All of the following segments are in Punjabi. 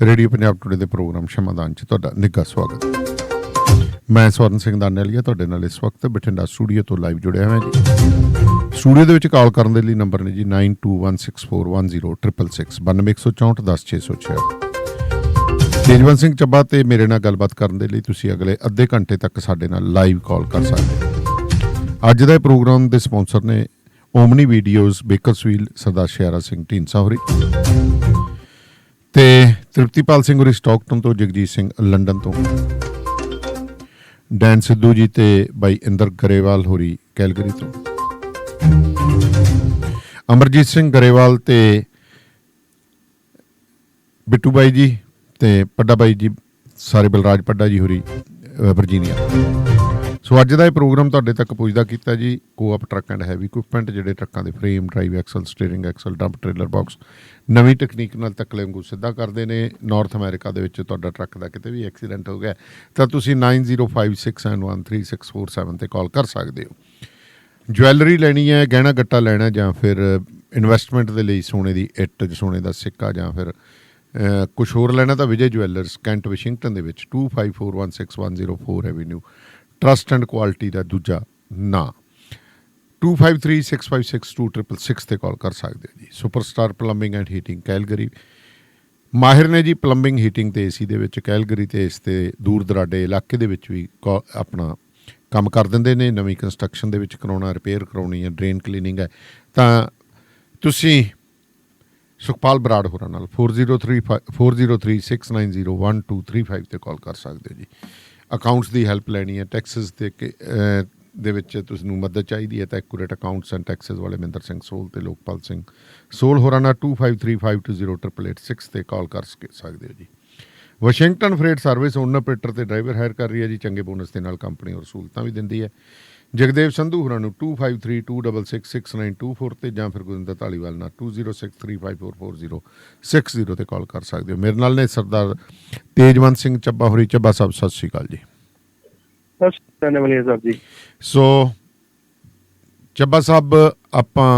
ਰੇਡੀਓ ਪੰਜਾਬ ਟੁਡੇ ਦੇ ਪ੍ਰੋਗਰਾਮ ਸ਼ਮਾਦਾਨ ਚ ਤੁਹਾਡਾ ਨਿੱਘਾ ਸਵਾਗਤ ਮੈਂ ਸਵਰਨ ਸਿੰਘ ਦਾਨੇਲੀਆ ਤੁਹਾਡੇ ਨਾਲ ਇਸ ਵਕਤ ਬਠਿੰਡਾ ਸਟੂਡੀਓ ਤੋਂ ਲਾਈਵ ਜੁੜਿਆ ਹੋਇਆ ਜੀ ਸਟੂਡੀਓ ਦੇ ਵਿੱਚ ਕਾਲ ਕਰਨ ਦੇ ਲਈ ਨੰਬਰ ਨੇ ਜੀ 9216410666 9214410666 ਤੇਜਵੰਤ ਸਿੰਘ ਚੱਬਾ ਤੇ ਮੇਰੇ ਨਾਲ ਗੱਲਬਾਤ ਕਰਨ ਦੇ ਲਈ ਤੁਸੀਂ ਅਗਲੇ ਅੱਧੇ ਘੰਟੇ ਤੱਕ ਸਾਡੇ ਨਾਲ ਲਾਈਵ ਕਾਲ ਕਰ ਸਕਦੇ ਹੋ ਅੱਜ ਦਾ ਇਹ ਪ੍ਰੋਗਰਾਮ ਦੇ ਸਪਾਂਸਰ ਨੇ Omni videos Bakersfield Sardar Shiara Singh Dhindsa ਹੋਰੀ ਤੇ ਤ੍ਰਿਪਤੀਪਾਲ ਸਿੰਘ ਹੋਰੀ ਸਟਾਕਟਨ ਤੋਂ ਜਗਜੀਤ ਸਿੰਘ ਲੰਡਨ ਤੋਂ। ਡੈਨ ਸਿੱਧੂ ਜੀ ਤੇ ਬਾਈ ਇੰਦਰ ਗਰੇਵਾਲ ਹੋਰੀ ਕੈਲਗਰੀ ਤੋਂ। ਅਮਰਜੀਤ ਸਿੰਘ ਗਰੇਵਾਲ ਤੇ ਬਿੱਟੂ ਬਾਈ ਜੀ ਤੇ ਪੱਡਾ ਬਾਈ ਜੀ ਸਾਰੇ ਬਲਰਾਜ ਪੱਡਾ ਜੀ ਹੋਰੀ ਅਹ, ਵਰਜੀਨੀਆ। ਸੋ ਅੱਜ ਦਾ ਇਹ ਪ੍ਰੋਗਰਾਮ ਤੁਹਾਡੇ ਤੱਕ ਪੁੱਜਦਾ ਕੀਤਾ ਜੀ। Coop truck and heavy equipment ਜਿਹੜੇ ਟਰੱਕਾਂ ਦੇ frame drive axle steering axle dump trailer box ਨਵੀਂ ਤਕਨੀਕ ਨਾਲ ਤਕਲੇ ਵਾਂਗੂ ਸਿੱਧਾ ਕਰਦੇ ਨੇ। ਨਾਰਥ ਅਮਰੀਕਾ ਦੇ ਵਿੱਚ ਤੁਹਾਡਾ ਟਰੱਕ ਦਾ ਕਿਤੇ ਵੀ ਐਕਸੀਡੈਂਟ ਹੋ ਗਿਆ, ਤਾਂ ਤੁਸੀਂ 9056713647 ਤੇ ਕਾਲ ਕਰ ਸਕਦੇ ਹੋ। ਜੁਐਲਰੀ ਲੈਣੀ ਹੈ, ਗਹਿਣਾ ਗੱਟਾ ਲੈਣਾ, ਜਾਂ ਫਿਰ ਇਨਵੈਸਟਮੈਂਟ ਦੇ ਲਈ ਸੋਨੇ ਦੀ ਇੱਟ, ਸੋਨੇ ਦਾ ਸਿੱਕਾ, ਜਾਂ ਫਿਰ ਕੁਝ ਹੋਰ ਲੈਣਾ ਤਾਂ ਵਿਜੇ ਜੁਐਲਰਸ ਕੈਂਟ ਵਾਸ਼ਿੰਗਟਨ ਦੇ ਵਿੱਚ 25416104 ਐਵਨਿਊ ਟਰਸਟ ਐਂਡ ਕੁਆਲਿਟੀ ਦਾ ਦੂਜਾ ਨਾਂ। 2536562266 ਤੇ ਕਾਲ ਕਰ ਸਕਦੇ ਹੋ ਜੀ। Superstar plumbing and heating Calgary ਮਾਹਿਰ ਨੇ ਜੀ ਪਲੰਬਿੰਗ ਹੀਟਿੰਗ ਤੇ ਏਸੀ ਦੇ ਵਿੱਚ ਕੈਲਗਰੀ ਤੇ ਇਸ ਤੇ ਦੂਰ ਦਰਾਡੇ ਇਲਾਕੇ ਦੇ ਵਿੱਚ ਵੀ ਕਾ- ਆਪਣਾ ਕੰਮ ਕਰ ਦਿੰਦੇ ਨੇ। ਨਵੀਂ ਕੰਸਟਰਕਸ਼ਨ ਦੇ ਵਿੱਚ ਕਰਾਉਣਾ ਰਿਪੇਅਰ ਕਰਾਉਣੀ ਹੈ ਡਰੇਨ ਕਲੀਨਿੰਗ ਹੈ। ਤਾਂ ਤੁਸੀਂ ਸੁਖਪਾਲ ਬਰਾੜ ਹੋਰਾਂ ਨਾਲ 403 4036901235 ਤੇ ਕਾਲ ਕਰ ਸਕਦੇ ਹੋ ਜੀ। ਅਕਾਊਂਟਸ ਦੀ ਹੈਲਪ ਲੈਣੀ ਹੈ ਟੈਕਸਸ ਦੇ ਦੇ ਵਿੱਚ ਤੁਹਾਨੂੰ ਮਦਦ ਚਾਹੀਦੀ ਹੈ ਤਾਂ ਐਕੂਰੇਟ ਅਕਾਊਂਟਸ ਐਂਡ ਟੈਕਸਸ ਵਾਲੇ ਮਹਿੰਦਰ ਸਿੰਘ ਸੋਲ ਤੇ ਲੋਕਪਾਲ ਸਿੰਘ ਸੋਲ ਹੋਰਾਂ ਨਾਲ 2535208886 ਤੇ ਕਾਲ ਕਰ ਸਕਦੇ ਹੋ ਜੀ। Washington freight service owner operator ਤੇ ਡਰਾਈਵਰ ਹਾਇਰ ਕਰ ਰਹੀ ਹੈ ਜੀ, ਚੰਗੇ ਬੋਨਸ ਦੇ ਨਾਲ ਕੰਪਨੀ ਹੋਰ ਸਹੂਲਤਾਂ ਵੀ ਦਿੰਦੀ ਹੈ। ਜਗਦੇਵ ਸੰਧੂ ਹੋਰਾਂ ਨੂੰ 2532666924 ਤੇ ਜਾਂ ਫਿਰ ਗੁਰਿੰਦਰ ਧਾਲੀਵਾਲ ਨਾਲ 2063544060 ਤੇ ਕਾਲ ਕਰ ਸਕਦੇ ਹੋ। ਮੇਰੇ ਨਾਲ ਨੇ ਸਰਦਾਰ ਤੇਜਵੰਤ ਸਿੰਘ ਚੱਬਾ ਹੋਰੀ। ਚੱਬਾ ਸਾਹਿਬ, ਸਤਿ ਸ਼੍ਰੀ ਅਕਾਲ ਜੀ। ਸਤਿ ਸ਼੍ਰੀ ਵਾਲੀ ਸਾਹਿਬ ਜੀ। ਸੋ ਚੱਬਾ ਸਾਹਿਬ ਆਪਾਂ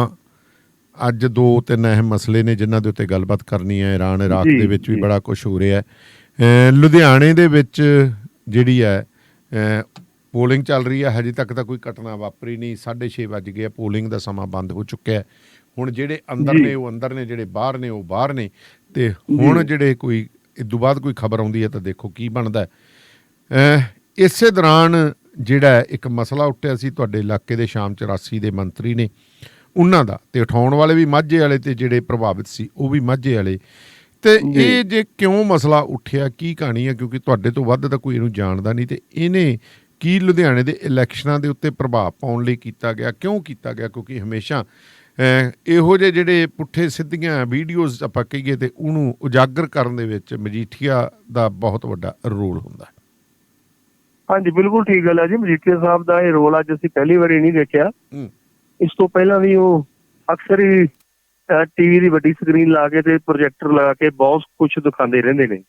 ਅੱਜ ਦੋ ਤਿੰਨ ਅਹਿਮ ਮਸਲੇ ਨੇ ਜਿਨ੍ਹਾਂ ਦੇ ਉੱਤੇ ਗੱਲਬਾਤ ਕਰਨੀ ਹੈ। ਇਰਾਨ ਇਰਾਕ ਦੇ ਵਿੱਚ ਵੀ। ਬੜਾ ਕੁਝ ਹੋ ਰਿਹਾ ਹੈ। ਲੁਧਿਆਣੇ ਦੇ ਵਿੱਚ ਜਿਹੜੀ ਹੈ ਪੋਲਿੰਗ ਚੱਲ ਰਹੀ ਹੈ। ਹਜੇ ਤੱਕ ਤਾਂ ਕੋਈ ਘਟਨਾ ਵਾਪਰੀ ਨਹੀਂ। 6:30 ਵੱਜ ਗਏ ਪੋਲਿੰਗ ਦਾ ਸਮਾਂ ਬੰਦ ਹੋ ਚੁੱਕਿਆ ਹੈ। ਹੁਣ ਜਿਹੜੇ ਅੰਦਰ। ਨੇ ਉਹ ਅੰਦਰ ਨੇ ਜਿਹੜੇ ਬਾਹਰ ਨੇ ਉਹ ਬਾਹਰ ਨੇ। ਤੇ ਹੁਣ। ਜਿਹੜੇ ਕੋਈ ਇਦੋਂ ਬਾਅਦ ਕੋਈ ਖਬਰ ਆਉਂਦੀ ਹੈ ਤਾਂ ਦੇਖੋ ਕੀ ਬਣਦਾ ਇਸੇ ਦੌਰਾਨ ਜਿਹੜਾ ਇੱਕ ਮਸਲਾ ਉੱਠਿਆ ਸੀ ਤੁਹਾਡੇ ਇਲਾਕੇ ਦੇ ਸ਼ਾਮ 84 ਦੇ ਮੰਤਰੀ ਨੇ ਉਹਨਾਂ ਦਾ ਤੇ ਉਠਾਉਣ ਵਾਲੇ ਵੀ ਮਾਝੇ ਵਾਲੇ ਤੇ ਜਿਹੜੇ ਪ੍ਰਭਾਵਿਤ ਸੀ ਉਹ ਵੀ ਮਾਝੇ ਵਾਲੇ। ਤੇ। ਇਹ ਜੇ ਕਿਉਂ ਮਸਲਾ ਉੱਠਿਆ ਕੀ ਕਹਾਣੀ ਹੈ? ਕਿਉਂਕਿ ਤੁਹਾਡੇ ਤੋਂ ਵੱਧ ਤਾਂ ਕੋਈ ਇਹਨੂੰ ਜਾਣਦਾ ਨਹੀਂ ਤੇ ਇਹਨੇ ਕੀ ਲੁਧਿਆਣੇ ਦੇ ਇਲੈਕਸ਼ਨਾਂ ਦੇ ਉੱਤੇ ਪ੍ਰਭਾਵ ਪਾਉਣ ਲਈ ਕੀਤਾ ਗਿਆ ਕਿਉਂ ਕੀਤਾ ਗਿਆ? ਕਿਉਂਕਿ ਹਮੇਸ਼ਾ ਇਹੋ ਜਿਹੇ ਜਿਹੜੇ ਪੁੱਠੇ ਸਿੱਧੀਆਂ ਵੀਡੀਓਜ਼ ਆਪਾਂ ਕਹੀਏ ਤੇ ਉਹਨੂੰ ਉਜਾਗਰ ਕਰਨ ਦੇ ਵਿੱਚ ਮਜੀਠੀਆ ਦਾ ਬਹੁਤ ਵੱਡਾ ਰੋਲ ਹੁੰਦਾ। ਹੈ ਹਾਂਜੀ ਬਿਲਕੁਲ ਠੀਕ ਗੱਲ ਹੈ ਜੀ। ਮਜੀਠੀਆ ਸਾਹਿਬ ਦਾ ਇਹ ਰੋਲ ਅੱਜ ਅਸੀਂ ਪਹਿਲੀ ਵਾਰੀ ਨਹੀਂ ਦੇਖਿਆ। ਇਸ ਤੋਂ ਪਹਿਲਾਂ ਵੀ ਉਹ ਅਕਸਰ ਹੀ ਟੀਵੀ ਦੀ ਵੱਡੀ ਸਕਰੀਨ ਲਾ ਕੇ ਤੇ ਪ੍ਰੋਜੈਕਟਰ ਲਗਾ ਕੇ ਬਹੁਤ ਕੁਝ ਦਿਖਾਉਂਦੇ ਰਹਿੰਦੇ ਨੇ।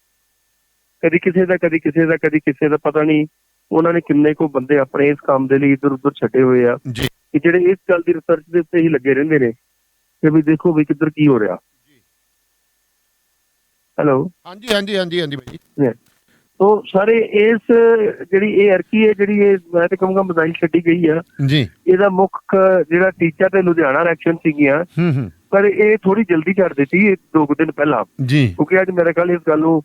ਕਦੀ ਕਿਸੇ ਦਾ ਕਦੀ ਕਿਸੇ ਦਾ ਕਦੀ ਕਿਸੇ ਦਾ ਪਤਾ ਨਹੀਂ ਉਹਨਾਂ ਨੇ ਕਿੰਨੇ ਕੋ ਬੰਦੇ ਆਪਣੇ ਇਸ ਕੰਮ ਦੇ ਲਈ ਇੱਧਰ ਉੱਧਰ ਛੱਡੇ ਹੋਏ ਆ। ਜੀ। ਕਿ ਜਿਹੜੇ ਇਸ ਗੱਲ ਦੀ ਰਿਸਰਚ ਦੇ ਉੱਤੇ ਹੀ ਲੱਗੇ ਰਹਿੰਦੇ ਨੇ ਕਿ ਵੀ ਦੇਖੋ ਵੀ ਕਿੱਧਰ ਕੀ ਹੋ ਰਿਹਾ। ਹੈਲੋ ਹਾਂਜੀ ਹਾਂਜੀ ਹਾਂਜੀ ਹਾਂਜੀ ਭਾਈ। ਤੋ ਸਾਰੇ ਇਸ ਜਿਹੜੀ ਇਹ ਅਰਕੀ ਹੈ ਜਿਹੜੀ ਇਹ ਮੈਂ ਤੇ ਕਹੂੰਗਾ ਮਜ਼ਾਈਲ ਛੱਡੀ ਗਈ ਆ ਜੀ। ਇਹਦਾ ਮੁੱਖ ਜਿਹੜਾ ਟੀਚਾ ਤੇ ਲੁਧਿਆਣਾ ਇਲੈਕਸ਼ਨ ਸੀਗੀਆਂ ਹੂੰ ਹੂੰ। ਪਰ ਇਹ ਥੋੜੀ ਜਲਦੀ ਛੱਡ ਦਿੱਤੀ ਇਹ ਦੋ ਕੁ ਦਿਨ ਪਹਿਲਾਂ। ਜੀ। ਕਿਉਂਕਿ ਅੱਜ ਮੇਰੇ ਖਿਆਲ ਇਸ ਗੱਲ ਨੂੰ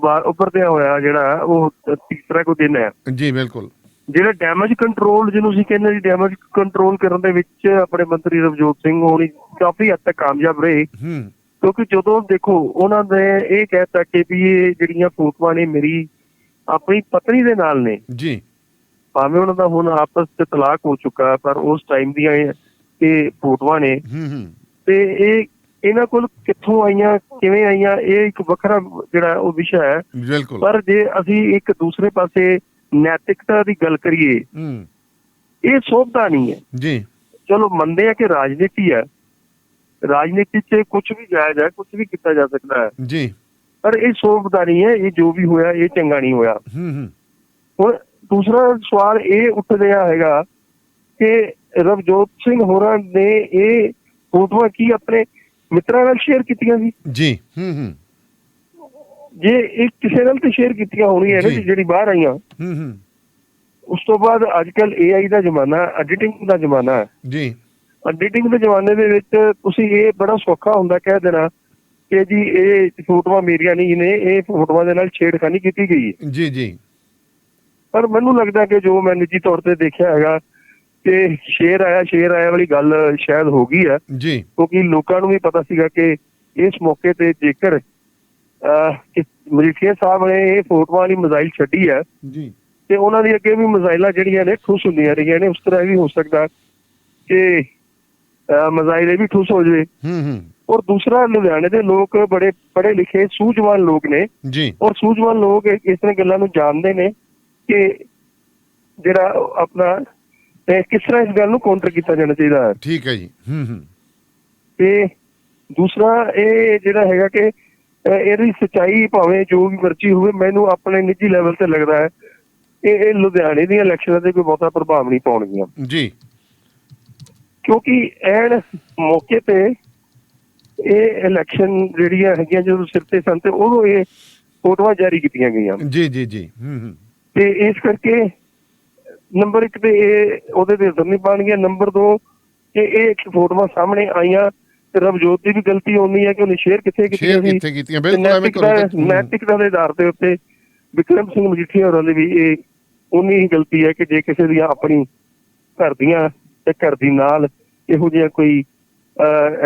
ਬਾਹਰ ਉੱਪਰਦਿਆਂ ਹੋਇਆ ਜਿਹੜਾ ਉਹ ਤੀਸਰਾ ਕੋ ਦਿਨ ਹੈ। ਜੀ ਬਿਲਕੁਲ। ਜਿਹੜਾ ਡੈਮੇਜ ਕੰਟਰੋਲ ਜਿਹਨੂੰ ਅਸੀਂ ਕਹਿੰਦੇ ਜੀ ਡੈਮੇਜ ਕੰਟਰੋਲ ਕਰਨ ਦੇ ਵਿੱਚ ਆਪਣੇ ਮੰਤਰੀ ਰਵਜੋਤ ਸਿੰਘ ਹੋਣੀ ਕਾਫੀ ਹੱਦ ਤੱਕ ਕਾਮਯਾਬ ਰਹੇ। ਹੂੰ। ਕਿਉਂਕਿ ਜਦੋਂ ਦੇਖੋ ਉਹਨਾਂ ਨੇ ਇਹ ਕਹਿਤਾ ਕਿ ਵੀ ਇਹ ਜਿਹੜੀਆਂ ਫੋਟੋਆਂ ਨੇ ਮੇਰੀ ਆਪਣੀ ਪਤਨੀ ਦੇ ਨਾਲ ਨੇ। ਜੀ। ਭਾਵੇਂ ਉਹਨਾਂ ਦਾ ਹੁਣ ਆਪਸ ਵਿੱਚ ਤਲਾਕ ਹੋ ਚੁੱਕਾ ਪਰ ਉਸ ਟਾਈਮ ਦੀਆਂ ਇਹ ਇਹ ਫੋਟੋਆਂ ਨੇ। ਹੂੰ ਹੂੰ। ਤੇ ਇਹ ਇਹਨਾਂ ਕੋਲ ਕਿੱਥੋਂ ਆਈਆਂ ਕਿਵੇਂ ਆਈਆਂ ਇਹ ਇੱਕ ਵੱਖਰਾ ਜਿਹੜਾ ਉਹ ਵਿਸ਼ਾ ਹੈ। ਬਿਲਕੁਲ। ਪਰ ਜੇ ਅਸੀਂ ਇੱਕ ਦੂਸਰੇ ਪਾਸੇ ਨੈਤਿਕਤਾ ਦੀ ਗੱਲ ਕਰੀਏ ਹੂੰ। ਇਹ ਸੋਭਦਾ ਨਹੀਂ ਹੈ। ਜੀ। ਚਲੋ ਮੰਨਦੇ ਆ ਕਿ ਰਾਜਨੀਤੀ ਹੈ ਰਾਜਨੀਤੀ 'ਚ ਕੁਝ ਵੀ ਜਾਇਜ਼ ਹੈ ਕੁਝ ਵੀ ਕੀਤਾ ਜਾ ਸਕਦਾ ਹੈ। ਜੀ। ਪਰ ਇਹ ਸੋਭਦਾ ਨਹੀਂ ਹੈ ਇਹ ਜੋ ਵੀ ਹੋਇਆ ਇਹ ਚੰਗਾ ਨਹੀਂ ਹੋਇਆ। ਹੂੰ ਹੂੰ। ਹੁਣ ਦੂਸਰਾ ਸਵਾਲ ਇਹ ਉੱਠ ਰਿਹਾ ਹੈਗਾ ਕਿ ਰਵਜੋਤ ਸਿੰਘ ਹੋਰਾਂ ਨੇ ਇਹ ਫੋਟੋਆਂ ਕੀ ਆਪਣੇ ਮਿੱਤਰਾਂ ਨਾਲ ਸ਼ੇਅਰ ਕੀਤੀਆਂ ਸੀ? ਜੀ ਹੂੰ ਹੂੰ। ਜੇ ਇਹ ਕਿਸੇ ਨਾਲ ਤੇ ਸ਼ੇਅਰ ਕੀਤੀਆਂ ਹੋਣਗੀਆਂ ਨਾ। ਜਿਹੜੀ ਬਾਹਰ ਆਈਆਂ। ਹੂੰ ਹੂੰ। ਉਸ ਤੋਂ ਬਾਅਦ ਅੱਜਕੱਲ AI ਦਾ ਜ਼ਮਾਨਾ ਐਡੀਟਿੰਗ ਦਾ ਜ਼ਮਾਨਾ ਹੈ। ਜੀ। ਐਡੀਟਿੰਗ ਦੇ ਜ਼ਮਾਨੇ ਦੇ ਵਿੱਚ ਤੁਸੀਂ ਇਹ ਬੜਾ ਸੌਖਾ ਹੁੰਦਾ ਕਹਿ ਦੇਣਾ ਕਿ ਜੀ ਇਹ ਫੋਟੋਆਂ ਮੇਰੀਆਂ ਨਹੀਂ ਨੇ ਇਹ ਫੋਟੋਆਂ ਦੇ ਨਾਲ ਛੇੜਖਾਨੀ ਕੀਤੀ ਗਈ ਹੈ। ਜੀ ਜੀ। ਪਰ ਮੈਨੂੰ ਲੱਗਦਾ ਕਿ ਜੋ ਮੈਂ ਨਿੱਜੀ ਤੌਰ ਤੇ ਦੇਖਿਆ ਹੈਗਾ ਕਿ ਸ਼ੇਰ ਆਇਆ ਸ਼ੇਰ ਆਇਆ ਵਾਲੀ ਗੱਲ ਸ਼ਾਇਦ ਹੋ ਗਈ ਹੈ। ਜੀ। ਕਿਉਂਕਿ ਲੋਕਾਂ ਨੂੰ ਵੀ ਪਤਾ ਸੀਗਾ ਕਿ ਇਸ ਮੌਕੇ ਤੇ ਜੇਕਰ ਮਜੀਠੀਆ ਸਾਹਿਬ ਨੇ ਇਹ ਫੋਟੋਆਂ ਵਾਲੀ ਮਜ਼ਾਈਲ ਛੱਡੀ ਹੈ ਜੀ। ਤੇ ਉਹਨਾਂ ਦੀ ਅੱਗੇ ਵੀ ਮਜ਼ਾਈਲਾਂ ਜਿਹੜੀਆਂ ਨੇ ਠੁੱਸ ਹੁੰਦੀਆਂ ਰਹੀਆਂ ਨੇ ਉਸ ਤਰ੍ਹਾਂ ਇਹ ਵੀ ਹੋ ਸਕਦਾ ਕਿ ਇਹ ਵੀ ਠੁੱਸ ਹੋ ਜਾਵੇ। ਹੂੰ ਹੂੰ। ਔਰ ਦੂਸਰਾ ਲੁਧਿਆਣੇ ਦੇ ਲੋਕ ਬੜੇ ਪੜ੍ਹੇ ਲਿਖੇ ਸੂਝਵਾਨ ਲੋਕ ਨੇ। ਜੀ। ਔਰ ਸੂਝਵਾਨ ਲੋਕ ਇਸ ਤਰ੍ਹਾਂ ਗੱਲਾਂ ਨੂੰ ਜਾਣਦੇ ਨੇ ਕਿ ਜਿਹੜਾ ਆਪਣਾ ਇਹ ਕਿਸ ਤਰ੍ਹਾਂ ਇਸ ਗੱਲ ਨੂੰ ਕਾਊਂਟਰ ਕੀਤਾ ਜਾਣਾ ਚਾਹੀਦਾ ਹੈ। ਠੀਕ ਹੈ ਜੀ। ਹੂੰ ਹੂੰ। ਤੇ ਦੂਸਰਾ ਇਹ ਜਿਹੜਾ ਹੈਗਾ ਕਿ ਇਹਦੀ ਸਚਾਈ ਭਾਵੇਂ ਜੋ ਵੀ ਮਰਜ਼ੀ ਹੋਵੇ ਮੈਨੂੰ ਆਪਣੇ ਨਿੱਜੀ ਲੈਵਲ ਤੇ ਲੱਗਦਾ ਹੈ ਇਹ ਲੁਧਿਆਣੇ ਦੀਆਂ ਇਲੈਕਸ਼ਨਾਂ ਤੇ ਕੋਈ ਬਹੁਤਾ ਪ੍ਰਭਾਵ ਨਹੀਂ ਪਾਉਣਗੀਆਂ। ਜੀ। ਕਿਉਂਕਿ ਐਨ ਮੌਕੇ ਤੇ ਇਹ ਇਲੈਕਸ਼ਨ ਜਿਹੜੀਆਂ ਹੈਗੀਆਂ ਜਦੋਂ ਸਿਰ ਤੇ ਸਨ ਤੇ ਉਦੋਂ ਇਹ ਫੋਟੋਆਂ ਜਾਰੀ ਕੀਤੀਆਂ ਗਈਆਂ। ਜੀ ਜੀ ਜੀ। ਹੂੰ ਹੂੰ। ਤੇ ਇਸ ਕਰਕੇ ਨੰਬਰ 1 ਤੇ ਇਹ ਉਹਦੇ ਤੇ ਅਸਰ ਨਹੀਂ ਪਾਣਗੇ ਨੰਬਰ 2 ਕਿ ਇਹ ਇੱਕ ਫੋਟੋਆਂ ਸਾਹਮਣੇ ਆਈਆਂ ਤੇ ਰਵਜੋਤ ਦੀ ਵੀ ਗਲਤੀ ਹੋਣੀ ਹੈ ਕਿ ਉਹਨੇ ਸ਼ੇਅਰ ਕਿੱਥੇ ਕੀਤੀਆਂ ਸ਼ੇਅਰ ਕਿੱਥੇ ਕੀਤੀਆਂ? ਬਿਲਕੁਲ ਐਵੇਂ ਕਰੋ ਨੈਤਿਕਤਾ ਦੇ ਆਧਾਰ ਤੇ ਉੱਤੇ ਵਿਕਰਮ ਸਿੰਘ ਮਜੀਠੀਆ ਹੋਰਾਂ ਦੀ ਵੀ ਇਹ ਉਨੀ ਹੀ ਗਲਤੀ ਹੈ ਕਿ ਜੇ ਕਿਸੇ ਦੀਆਂ ਆਪਣੀ ਘਰ ਦੀਆਂ ਤੇ ਘਰ ਦੀ ਨਾਲ ਇਹੋ ਜਿਹੀਆਂ ਕੋਈ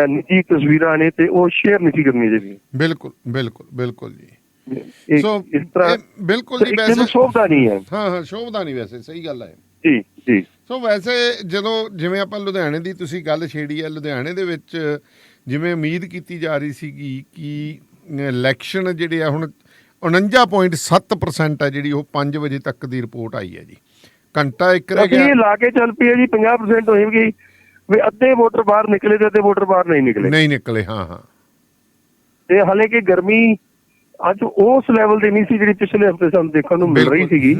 ਨਿੱਜੀ ਤਸਵੀਰਾਂ ਨੇ ਤੇ ਉਹ ਸ਼ੇਅਰ ਨਹੀਂ ਕਰਨੀ ਚਾਹੀਦੀ ਬਿਲਕੁਲ ਬਿਲਕੁਲ ਬਿਲਕੁਲ ਜੀ। ਸੋ ਇਸ ਤਰ੍ਹਾਂ ਬਿਲਕੁਲ ਜੀ ਵੈਸੇ ਸੋਭਦਾ ਨਹੀਂ ਹੈ। ਹਾਂ ਹਾਂ ਸ਼ੋਭਦਾ ਨਹੀਂ ਵੈਸੇ ਸਹੀ ਗੱਲ ਹੈ। ਜੀ ਜੀ। ਸੋ ਵੈਸੇ ਜਦੋਂ ਜਿਵੇਂ ਆਪਾਂ ਲੁਧਿਆਣੇ ਦੀ ਤੁਸੀਂ ਗੱਲ ਛੇੜੀ ਹੈ ਲੁਧਿਆਣੇ ਦੇ ਵਿੱਚ ਜਿਵੇਂ ਉਮੀਦ ਕੀਤੀ ਜਾ ਰਹੀ ਸੀਗੀ ਕਿ ਇਲੈਕਸ਼ਨ ਜਿਹੜੇ ਆ ਹੁਣ 49.7% ਹੈ ਜਿਹੜੀ ਉਹ 5 ਵਜੇ ਤੱਕ ਦੀ ਰਿਪੋਰਟ ਆਈ ਹੈ ਜੀ। ਘੰਟਾ ਇੱਕ ਰਹਿ ਗਿਆ। ਇਹ ਲਾ ਕੇ ਚੱਲ ਪਈ ਹੈ ਜੀ 50% ਹੋਈ ਗਈ। ਵੀ ਅੱਧੇ ਵੋਟਰ ਬਾਹਰ ਨਿਕਲੇ ਤੇ ਅੱਧੇ ਵੋਟਰ ਬਾਹਰ ਨਹੀਂ ਨਿਕਲੇ। ਨਹੀਂ ਨਿਕਲੇ ਹਾਂ ਹਾਂ। ਤੇ ਹਾਲੇ ਕਿ ਗਰਮੀ ਅੱਜ ਉਸ ਲੈਵਲ ਦੀ ਨਹੀਂ ਸੀ ਜਿਹੜੀ ਪਿਛਲੇ ਹਫ਼ਤੇ ਸਾਨੂੰ ਦੇਖਣ ਨੂੰ ਮਿਲ ਰਹੀ। ਸੀਗੀ।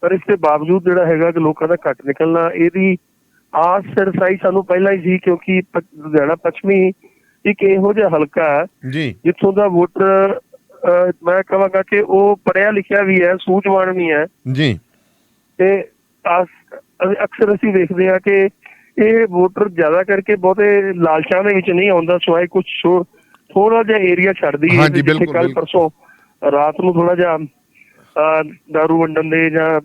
ਪਰ ਇਸ ਦੇ ਬਾਵਜੂਦ ਜਿਹੜਾ ਹੈਗਾ ਕਿ ਲੋਕਾਂ ਦਾ ਘੱਟ ਨਿਕਲਣਾ ਇਹਦੀ ਆਸ ਸਰਸਾਈ ਸਾਨੂੰ ਪਹਿਲਾਂ ਹੀ ਸੀ ਕਿਉਂਕਿ ਲੁਧਿਆਣਾ ਪੱਛਮੀ ਇੱਕ ਇਹੋ ਜਿਹਾ ਹਲਕਾ ਹੈ ਜੀ। ਜਿੱਥੋਂ ਦਾ ਵੋਟਰ ਮੈਂ ਕਹਾਂਗਾ ਕਿ ਉਹ ਪੜਿਆ ਲਿਖਿਆ ਵੀ ਹੈ ਸੂਝਵਾਨ ਵੀ ਹੈ। ਜੀ। ਤੇ ਅਕਸਰ ਅਸੀਂ ਦੇਖਦੇ ਹਾਂ ਕਿ ਇਹ ਵੋਟਰ ਜ਼ਿਆਦਾ ਕਰਕੇ ਬਹੁਤੇ ਲਾਲਚਾਂ ਦੇ ਵਿੱਚ ਨਹੀਂ ਆਉਂਦਾ ਸਵਾਏ ਕੁਝ ਥੋੜਾ ਜਿਹਾ ਏਰੀਆ ਛੱਡਦੀ ਹੈ ਜਿੱਥੇ ਬਿਲਕੁਲ। ਪਰਸੋਂ ਰਾਤ ਨੂੰ ਥੋੜਾ ਜਿਹਾ ਦਾਰੂ ਵੰਡਣ ਦੇ ਜਾਂ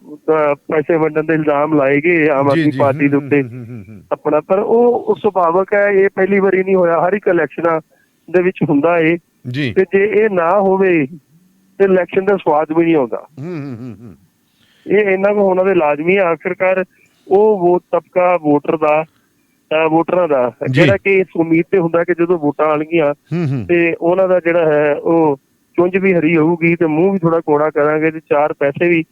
ਪੈਸੇ ਵੰਡਣ ਦੇ ਇਲਜ਼ਾਮ ਲਾਏ ਗਏ ਆਮ ਆਦਮੀ ਪਾਰਟੀ ਦੇ ਉੱਤੇ ਆਪਣਾ। ਪਰ ਉਹ ਸੁਭਾਵਕ ਹੈ ਇਹ ਪਹਿਲੀ ਵਾਰੀ ਨਹੀਂ ਹੋਇਆ। ਹਰ ਇੱਕ ਇਲੈਕਸ਼ਨਾਂ ਦੇ ਵਿੱਚ ਹੁੰਦਾ ਏ ਜੀ। ਤੇ ਜੇ ਇਹ ਨਾ ਹੋਵੇ ਤੇ ਇਲੈਕਸ਼ਨ ਦਾ ਸਵਾਦ ਵੀ ਨਹੀਂ ਆਉਂਦਾ। ਹੂੰ ਹੂੰ ਹੂੰ ਹੂੰ। ਇਹ ਇਹਨਾਂ ਕੋ ਹੋਣਾ ਦੇ ਲਾਜ਼ਮੀ ਆਖਿਰਕਾਰ ਉਹ ਵੋਟ ਤਬਕਾ ਵੋਟਰ ਦਾ ਵੋਟਰਾਂ ਦਾ। ਜਿਹੜਾ ਕਿ ਇਸ ਉਮੀਦ ਤੇ ਹੁੰਦਾ ਕਿ ਜਦੋਂ ਵੋਟਾਂ ਆਣਗੀਆਂ ਤੇ ਉਹਨਾਂ ਦਾ ਜਿਹੜਾ ਹੈ ਉਹ ਚੁੰਝ ਵੀ ਹਰੀ ਹੋਊਗੀ ਤੇ ਮੂੰਹ ਵੀ ਥੋੜਾ ਕੋੜਾ ਕਰਾਂਗੇ ਤੇ ਚਾਰ ਪੈਸੇ ਵੀ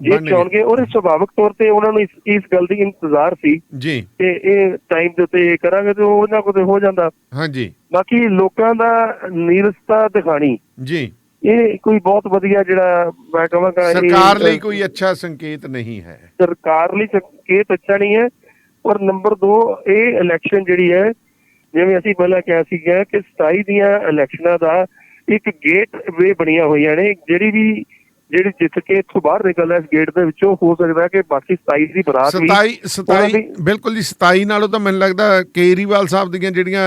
ਜੇ। ਚਾਉਣਗੇ। ਉਹਦੇ ਸੁਭਾਵਿਕ ਤੌਰ ਤੇ ਉਹਨਾਂ ਨੂੰ ਇਸ ਗੱਲ ਦੀ ਇੰਤਜ਼ਾਰ ਸੀ ਜੀ। ਕਿ ਇਹ ਟਾਈਮ ਦੇ ਉੱਤੇ ਇਹ ਕਰਾਂਗੇ ਤੇ ਉਹ ਉਹਨਾਂ ਕੋਲ ਤੇ ਹੋ ਜਾਂਦਾ। ਹਾਂਜੀ। ਬਾਕੀ ਲੋਕਾਂ ਦਾ ਨੀਰਸਤਾ ਦਿਖਾਣੀ ਜੀ। ਇਹ ਕੋਈ ਬਹੁਤ ਵਧੀਆ ਜਿਹੜਾ ਮੈਂ ਕਹਾਂਗਾ ਇਹ- ਸਰਕਾਰ ਲਈ ਕੋਈ ਅੱਛਾ ਸੰਕੇਤ ਨਹੀਂ ਹੈ। ਸਰਕਾਰ ਲਈ ਸੰਕੇਤ ਅੱਛਾ ਨਹੀਂ ਹੈ ਔਰ ਨੰਬਰ 2 ਇਹ ਇਲੈਕਸ਼ਨ ਜਿਹੜੀ ਹੈ ਜਿਵੇਂ ਅਸੀਂ ਪਹਿਲਾਂ ਕਿਹਾ ਸੀਗਾ ਕਿ 27 ਦੀਆਂ ਇਲੈਕਸ਼ਨਾਂ ਦਾ ਇੱਕ ਗੇਟ ਵੇ ਬਣੀਆਂ ਹੋਈਆਂ ਨੇ ਜਿਹੜੀ ਵੀ ਜਿਹੜੀ ਜਿੱਤ ਕੇ ਇੱਥੋਂ ਬਾਹਰ ਨਿਕਲਦਾ ਇਸ ਗੇਟ ਦੇ ਵਿੱਚੋਂ ਹੋ ਸਕਦਾ ਕਿ ਬਾਕੀ 27 ਦੀ ਬਰਾਤ ਵੀ 27 27 ਉਹਨਾਂ ਦੀ- ਬਿਲਕੁਲ ਜੀ 27 ਨਾਲੋਂ ਤਾਂ ਮੈਨੂੰ ਲੱਗਦਾ ਕੇਰੀਵਾਲ ਸਾਹਿਬ ਦੀਆਂ ਜਿਹੜੀਆਂ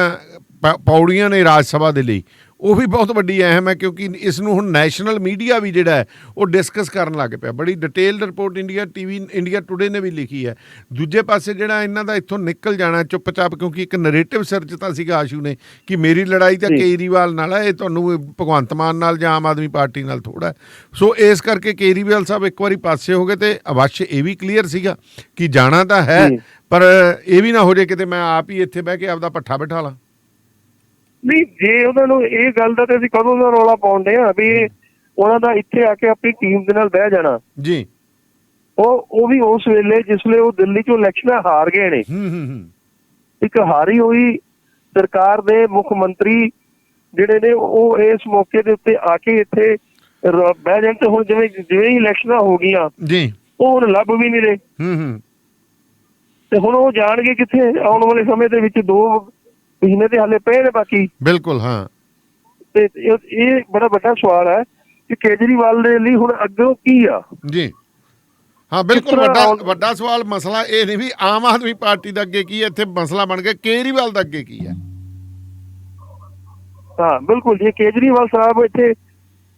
ਪੌੜੀਆਂ ਨੇ ਰਾਜ ਸਭਾ ਦੇ ਲਈ ਉਹ ਵੀ ਬਹੁਤ ਵੱਡੀ ਅਹਿਮ ਹੈ ਕਿਉਂਕਿ ਇਸ ਨੂੰ ਹੁਣ ਨੈਸ਼ਨਲ ਮੀਡੀਆ ਵੀ ਜਿਹੜਾ ਹੈ ਉਹ ਡਿਸਕਸ ਕਰਨ ਲੱਗ ਪਿਆ ਬੜੀ detailed report India TV India today ਨੇ ਵੀ ਲਿਖੀ ਹੈ ਦੂਜੇ ਪਾਸੇ ਜਿਹੜਾ ਇਹਨਾਂ ਦਾ ਇੱਥੋਂ ਨਿਕਲ ਜਾਣਾ ਚੁੱਪਚਾਪ ਕਿਉਂਕਿ ਇੱਕ ਨੈਰੇਟਿਵ ਸਿਰਜਤਾ ਸੀਗਾ ਆਸ਼ੂ ਨੇ ਕਿ ਮੇਰੀ ਲੜਾਈ ਤਾਂ ਜੀ। ਕੇਰੀਵਾਲ ਨਾਲ ਹੈ ਇਹ ਤੁਹਾਨੂੰ ਭਗਵੰਤ ਮਾਨ ਨਾਲ ਜਾਂ ਆਮ ਆਦਮੀ ਪਾਰਟੀ ਨਾਲ ਥੋੜਾ ਸੋ ਇਸ ਕਰਕੇ ਕੇਰੀਵਾਲ ਸਾਹਿਬ ਇੱਕ ਵਾਰੀ ਪਾਸੇ ਹੋ ਗਏ ਤੇ ਅਵਸ਼ ਇਹ ਵੀ ਕਲੀਅਰ ਸੀਗਾ ਕਿ ਜਾਣਾ ਤਾਂ ਹੈ ਜੀ। ਪਰ ਇਹ ਵੀ ਨਾ ਹੋ ਜਾਏ ਕਿਤੇ ਮੈਂ ਆਪ ਹੀ ਇੱਥੇ ਬਹਿ ਕੇ ਆਪਦਾ ਪੱਠਾ ਬਿਠਾ ਲਾਂ ਨਹੀਂ ਜੇ ਉਹਨਾਂ ਨੂੰ ਇਹ ਗੱਲ ਦਾ ਤੇ ਅਸੀਂ ਕਦੋਂ ਦਾ ਰੌਲਾ ਪਾਉਂਦੇ ਆ ਵੀ ਉਹਨਾਂ ਦਾ ਇੱਥੇ ਆ ਕੇ ਆਪਣੀ ਟੀਮ ਦੇ ਨਾਲ ਬਹਿ ਜਾਣਾ। ਜੀ। ਉਹ ਉਹ ਵੀ ਉਸ ਵੇਲੇ ਜਿਸ ਵੇਲੇ ਉਹ ਦਿੱਲੀ ਚੋਂ ਇਲੈਕਸ਼ਨ ਹਾਰ ਗਏ ਨੇ। ਹੂੰ ਹੂੰ ਹੂੰ। ਇੱਕ ਹਾਰੀ ਹੋਈ ਸਰਕਾਰ ਦੇ ਮੁੱਖ ਮੰਤਰੀ ਜਿਹੜੇ ਨੇ ਉਹ ਇਸ ਮੌਕੇ ਦੇ ਉੱਤੇ ਆ ਕੇ ਇੱਥੇ ਬਹਿ ਜਾਣ ਤੇ ਹੁਣ ਜਿਵੇਂ ਜਿਵੇਂ ਹੀ ਇਲੈਕਸ਼ਨਾਂ ਹੋ ਗਈਆਂ ਜੀ। ਉਹ ਹੁਣ ਲੱਭ ਵੀ ਨਹੀਂ ਰਹੇ। ਹੂੰ ਹੂੰ। ਤੇ ਹੁਣ ਉਹ ਜਾਣਗੇ ਕਿੱਥੇ? ਆਉਣ ਵਾਲੇ ਸਮੇਂ ਦੇ ਵਿੱਚ ਦੋ ਮਹੀਨੇ ਤੇ ਹਾਲੇ ਪਏ ਨੇ ਬਾਕੀ। ਬਿਲਕੁਲ ਹਾਂ। ਤੇ ਇਹ ਬੜਾ ਵੱਡਾ ਸਵਾਲ ਹੈ ਕਿ ਕੇਜਰੀਵਾਲ ਦੇ ਲਈ ਹੁਣ ਅੱਗੇ ਕੀ ਆ? ਜੀ। ਹਾਂ ਬਿਲਕੁਲ ਵੱਡਾ ਵੱਡਾ ਸਵਾਲ ਮਸਲਾ ਇਹ ਨਹੀਂ ਵੀ ਆਮ ਆਦਮੀ ਪਾਰਟੀ ਦਾ ਅੱਗੇ ਕੀ ਹੈ ਇੱਥੇ ਮਸਲਾ ਬਣ ਗਿਆ ਕੇਜਰੀਵਾਲ ਦਾ ਅੱਗੇ ਕੀ ਹੈ? ਹਾਂ ਬਿਲਕੁਲ ਜੀ ਕੇਜਰੀਵਾਲ ਸਾਹਿਬ ਇੱਥੇ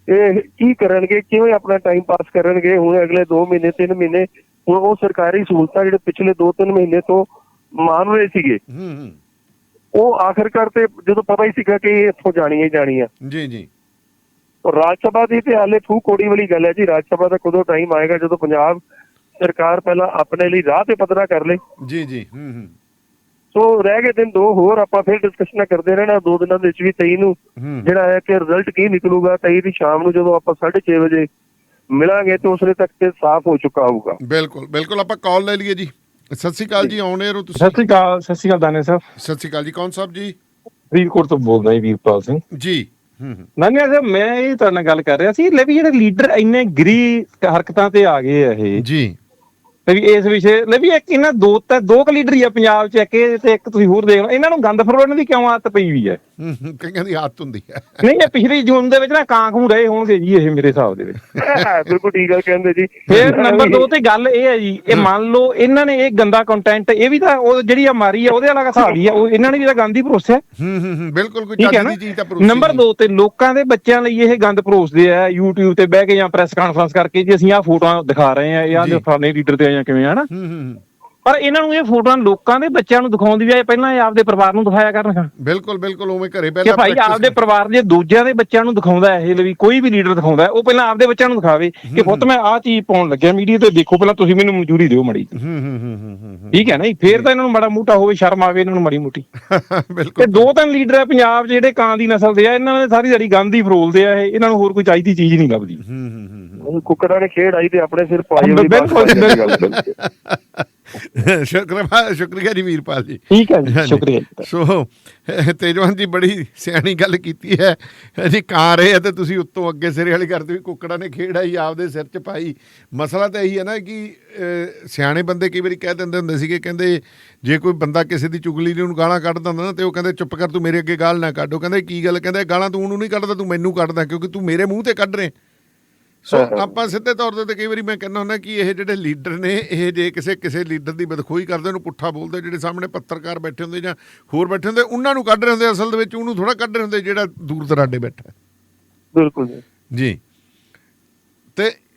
ਇਹ ਕੀ ਕਰਨਗੇ ਕਿਵੇਂ ਆਪਣਾ ਟਾਈਮ ਪਾਸ ਕਰਨਗੇ ਹੁਣ ਅਗਲੇ 2 ਮਹੀਨੇ 3 ਮਹੀਨੇ ਹੁਣ ਉਹ ਸਰਕਾਰੀ ਸਹੂਲਤਾਂ ਜਿਹੜੇ ਪਿਛਲੇ 2-3 ਮਹੀਨੇ ਤੋਂ ਮਾਨ ਰਹੇ ਸੀਗੇ। ਹੂੰ ਹੂੰ। ਉਹ ਆਖਰਕਾਰ ਤੇ ਜਦੋਂ ਪਤਾ ਹੀ ਸੀਗਾ ਕਿ ਇਹ ਇੱਥੋਂ ਜਾਣੀ ਹੀ ਜਾਣੀ ਆ ਜੀ ਜੀ। ਰਾਜ ਸਭਾ ਦੀ ਤੇ ਹਾਲੇ ਥੂ ਕੋੜੀ ਵਾਲੀ ਗੱਲ ਹੈ ਜੀ। ਰਾਜ ਸਭਾ ਦਾ ਕਦੋਂ ਟਾਈਮ ਆਏਗਾ? ਜਦੋਂ ਪੰਜਾਬ ਸਰਕਾਰ ਪਹਿਲਾਂ ਆਪਣੇ ਲਈ ਰਾਹ ਤੇ ਪੱਧਰਾ ਕਰ ਲੇ। ਜੀ ਜੀ। ਹੂੰ ਹੂੰ। ਸੋ ਰਹਿ ਗਏ ਦਿਨ ਦੋ ਹੋਰ ਆਪਾਂ ਫਿਰ ਡਿਸਕਸ਼ਨ ਕਰਦੇ ਰਹਿਣਾ ਦੋ ਦਿਨਾਂ ਦੇ ਵਿੱਚ ਵੀ 23 ਨੂੰ। ਜਿਹੜਾ ਹੈ ਕਿ ਰਿਜ਼ਲਟ ਕੀ ਨਿਕਲੂਗਾ? 23 ਦੀ ਸ਼ਾਮ ਨੂੰ ਜਦੋਂ ਆਪਾਂ 6:30 ਵਜੇ ਮਿਲਾਂਗੇ ਤੇ ਉਸਲੇ ਤੱਕ ਤੇ ਸਾਫ਼ ਹੋ ਚੁੱਕਾ ਹੋਊਗਾ। ਬਿਲਕੁਲ ਬਿਲਕੁਲ। ਆਪਾਂ ਕਾਲ ਲੈ ਲਈਏ ਜੀ। ਸਤਿ ਸ਼੍ਰੀ ਅਕਾਲ ਜੀ ਆਉਣੇ ਰੋ ਤੁਸੀਂ? ਸਤਿ ਸ਼੍ਰੀ ਅਕਾਲ ਸਤਿ ਸ਼੍ਰੀ ਅਕਾਲ ਦਾਨੇ ਸਾਹਿਬ। ਸਤਿ ਸ਼੍ਰੀ ਅਕਾਲ ਜੀ ਕੌਣ ਸਾਹਿਬ ਜੀ? ਫਰੀਦਕੋਟ ਤੋਂ ਬੋਲਦਾ ਜੀ ਵੀਰਪਾਲ ਸਿੰਘ। ਜੀ ਹੂੰ ਹੂੰ। ਨਾਨੀ ਸਾਹਿਬ ਮੈਂ ਇਹ ਤੁਹਾਡੇ ਨਾਲ ਗੱਲ ਕਰ ਰਿਹਾ ਸੀ ਲੈ ਵੀ ਜਿਹੜੇ ਲੀਡਰ ਇੰਨੇ ਗਰੀ ਹਰਕਤਾਂ ਤੇ ਆ ਗਏ ਆ ਇਹ। ਜੀ। ਵੀ ਇਸ ਵਿਸ਼ੇ ਲੈ ਵੀ ਇੱਕ ਇਹਨਾਂ ਦੋ ਤਾਂ ਦੋ ਕੁ ਲੀਡਰ ਹੀ ਆ ਪੰਜਾਬ 'ਚ ਇੱਕ ਤੇ ਇੱਕ ਤੁਸੀਂ ਹੋਰ ਦੇਖ ਲਓ। ਇਹਨਾਂ ਨੂੰ ਗੰਦ ਫਰੋੜਨ ਦੀ ਕਿਉਂ ਆਦਤ ਪਈ ਵੀ ਹੂੰ, ਕਈਆਂ ਦੀ ਆਦਤ ਹੁੰਦੀ ਹੈ। ਨਹੀਂ ਇਹ ਪਿਛਲੀ ਜੂਨ ਦੇ ਵਿੱਚ ਨਾ ਕਾਂ ਖੂੰ ਰਹੇ ਹੋਣਗੇ ਜੀ ਇਹ ਮੇਰੇ ਹਿਸਾਬ ਦੇ ਵਿੱਚ। ਬਿਲਕੁਲ ਠੀਕ ਗੱਲ ਕਹਿੰਦੇ ਜੀ। ਫਿਰ ਨੰਬਰ 2 ਤੇ ਗੱਲ ਇਹ ਹੈ ਜੀ ਇਹ ਮੰਨ ਲਓ ਇਹਨਾਂ ਨੇ ਇਹ ਗੰਦਾ ਕੰਟੈਂਟ ਇਹ ਵੀ ਤਾਂ ਉਹ ਜਿਹੜੀ ਆ ਮਾਰੀ ਆ ਉਹਦੇ ਵਾਲਾ ਹਿਸਾਬ ਹੀ ਆ ਉਹ ਇਹਨਾਂ ਨੇ ਵੀ ਤਾਂ ਗੰਦ ਹੀ ਪਰੋਸਿਆ। ਹੂੰ ਹੂੰ ਹੂੰ ਬਿਲਕੁਲ ਕੋਈ ਚੱਜ ਦੀ ਚੀਜ਼ ਤਾਂ ਪਰੋਸੀ ਨੰਬਰ ਨਹੀਂ। 2 ਤੇ ਲੋਕਾਂ ਦੇ ਬੱਚਿਆਂ ਲਈ ਇਹ ਗੰਦ ਪਰੋਸਦੇ ਆ YouTube ਤੇ ਬਹਿ ਕੇ ਜਾਂ ਪ੍ਰੈਸ ਕਾਨਫਰੰਸ ਕਰਕੇ ਜੀ ਅਸੀਂ ਆਹ ਫੋਟੋਆਂ ਦਿਖਾ ਰਹੇ ਆ ਜਾਂ। ਫਲਾਣੇ ਲੀਡਰ ਤੇ ਆ ਜਾਂ ਕਿਵੇਂ ਆ ਨਾ ਹੂੰ ਹੂੰ ਹੂੰ। ਪਰ ਇਹਨਾਂ ਨੂੰ ਇਹ ਫੋਟੋਆਂ ਲੋਕਾਂ ਦੇ ਬੱਚਿਆਂ ਨੂੰ ਦਿਖਾਉਣ ਦੀ ਬਜਾਏ ਪਹਿਲਾਂ ਇਹ ਆਪਦੇ ਪਰਿਵਾਰ ਨੂੰ ਦਿਖਾਇਆ ਕਰਨ। ਬਿਲਕੁਲ ਬਿਲਕੁਲ ਉਵੇਂ ਘਰੇ ਕਿ ਪਹਿਲਾਂ ਭਾਈ practice ਆਪਦੇ ਪਰਿਵਾਰ ਦੇ ਦੂਜਿਆਂ ਦੇ ਬੱਚਿਆਂ ਨੂੰ ਦਿਖਾਉਂਦਾ ਇਹ ਲਈ ਕੋਈ ਵੀ ਲੀਡਰ ਦਿਖਾਉਂਦਾ ਹੈ, ਉਹ ਪਹਿਲਾਂ ਆਪਦੇ ਬੱਚਿਆਂ ਨੂੰ ਦਿਖਾਵੇ ਕਿ ਪੁੱਤ ਮੈਂ ਆਹ ਚੀਜ਼ ਪਾਉਣ ਲੱਗਿਆ ਮੀਡੀਆ ਤੇ ਦੇਖੋ ਪਹਿਲਾਂ ਤੁਸੀਂ ਮੈਨੂੰ ਮਨਜ਼ੂਰੀ ਦਿਓ ਮੜੀ ਹੂੰ ਹੂੰ ਹੂੰ ਹੂੰ ਹੂੰ ਹੂੰ। ਠੀਕ ਹੈ ਨਾ ਜੀ? ਫੇਰ ਤਾਂ ਇਹਨਾਂ ਨੂੰ ਮੜਾ ਮੂਟਾ ਹੋਵੇ ਸ਼ਰਮ ਆਵੇ ਇਹਨਾਂ ਨੂੰ ਮੜੀ ਮੂਟੀ। ਤੇ ਬਿਲਕੁਲ ਦੋ ਤਿੰਨ ਲੀਡਰ ਆ ਪੰਜਾਬ 'ਚ ਜਿਹੜੇ ਕਾਂ ਦੀ ਨਸਲ ਦੇ ਆ ਇਹਨਾਂ ਨੇ ਸਾਰੀ ਦਿਹਾੜੀ ਗੰਦ ਹੀ ਫਰੋਲਦੇ ਆ ਇਹ ਇਹਨਾਂ ਨੂੰ ਹੋਰ ਕੋਈ ਚਾਹੀਦੀ ਚੀਜ਼ ਨਹੀਂ ਲੱਭਦੀ। ਹੂੰ ਹੂੰ ਹੂੰ ਹੂੰ। ਕੁੱਕੜਾਂ ਨੇ ਖੇਡ ਆਈ ਤੇ ਆਪਣੇ ਸਿਰ ਪਾਈ ਬਾਤ ਬਿਲਕੁਲ, ਬਿਲਕੁਲ। ਸ਼ੁਕਰੀਆ ਸ਼ੁਕਰੀਆ ਜੀ ਵੀਰਪਾਲ ਜੀ। ਠੀਕ ਹੈ ਜੀ। ਸ਼ੁਕਰੀਆ ਸੋ ਤੇਜਵੰਤ ਜੀ ਬੜੀ ਸਿਆਣੀ ਗੱਲ ਕੀਤੀ ਹੈ। ਜੀ ਕਾਂ ਰਹੇ ਆ ਤੇ ਤੁਸੀਂ ਉੱਤੋਂ ਅੱਗੇ ਸਿਰੇ ਵਾਲੀ ਕਰਦੇ ਵੀ ਕੁੱਕੜਾਂ ਨੇ ਖੇਡ ਆਈ ਆਪਦੇ ਸਿਰ 'ਚ ਪਾਈ। ਮਸਲਾ ਤਾਂ ਇਹੀ ਹੈ ਨਾ ਕਿ ਸਿਆਣੇ ਬੰਦੇ ਕਈ ਵਾਰੀ ਕਹਿ ਦਿੰਦੇ ਹੁੰਦੇ ਸੀਗੇ ਕਹਿੰਦੇ ਜੇ ਕੋਈ ਬੰਦਾ ਕਿਸੇ ਦੀ ਚੁਗਲੀ ਨੂੰ ਗਾਲਾਂ ਕੱਢ ਦਿੰਦਾ ਨਾ ਤੇ ਉਹ ਕਹਿੰਦੇ ਚੁੱਪ ਕਰ ਤੂੰ ਮੇਰੇ ਅੱਗੇ ਗਾਲ ਨਾ ਕੱਢ। ਉਹ ਕਹਿੰਦੇ ਕੀ ਗੱਲ? ਕਹਿੰਦੇ ਗਾਲਾਂ ਤੂੰ ਉਹਨੂੰ ਨਹੀਂ ਕੱਢਦਾ ਤੂੰ ਮੈਨੂੰ ਕੱਢਦਾ ਕਿਉਂਕਿ ਤੂੰ ਮੇਰੇ ਮੂੰਹ ਤੇ ਕੱਢ ਰਹੇ ਸੋ ਆਪਾਂ ਸਿੱਧੇ ਤੌਰ ਤੇ ਤਾਂ ਕਈ ਵਾਰੀ ਮੈਂ ਕਹਿੰਦਾ ਹੁੰਦਾ ਕਿ ਇਹ ਜਿਹੜੇ ਲੀਡਰ ਨੇ ਇਹ ਜੇ ਕਿਸੇ ਕਿਸੇ ਲੀਡਰ ਦੀ ਬਦਖੋਈ ਕਰਦੇ ਉਹਨੂੰ ਪੁੱਠਾ ਬੋਲਦੇ ਜਿਹੜੇ ਸਾਹਮਣੇ ਪੱਤਰਕਾਰ ਬੈਠੇ ਹੁੰਦੇ ਜਾਂ ਹੋਰ ਬੈਠੇ ਹੁੰਦੇ ਉਹਨਾਂ ਨੂੰ ਕੱਢ ਰਹੇ ਹੁੰਦੇ ਅਸਲ ਦੇ ਵਿੱਚ ਉਹਨੂੰ ਥੋੜਾ ਕੱਢ ਰਹੇ ਹੁੰਦੇ ਜਿਹੜਾ ਦੂਰ ਦਰਾਡੇ ਬੈਠਾ ਹੈ। ਬਿਲਕੁਲ ਜੀ।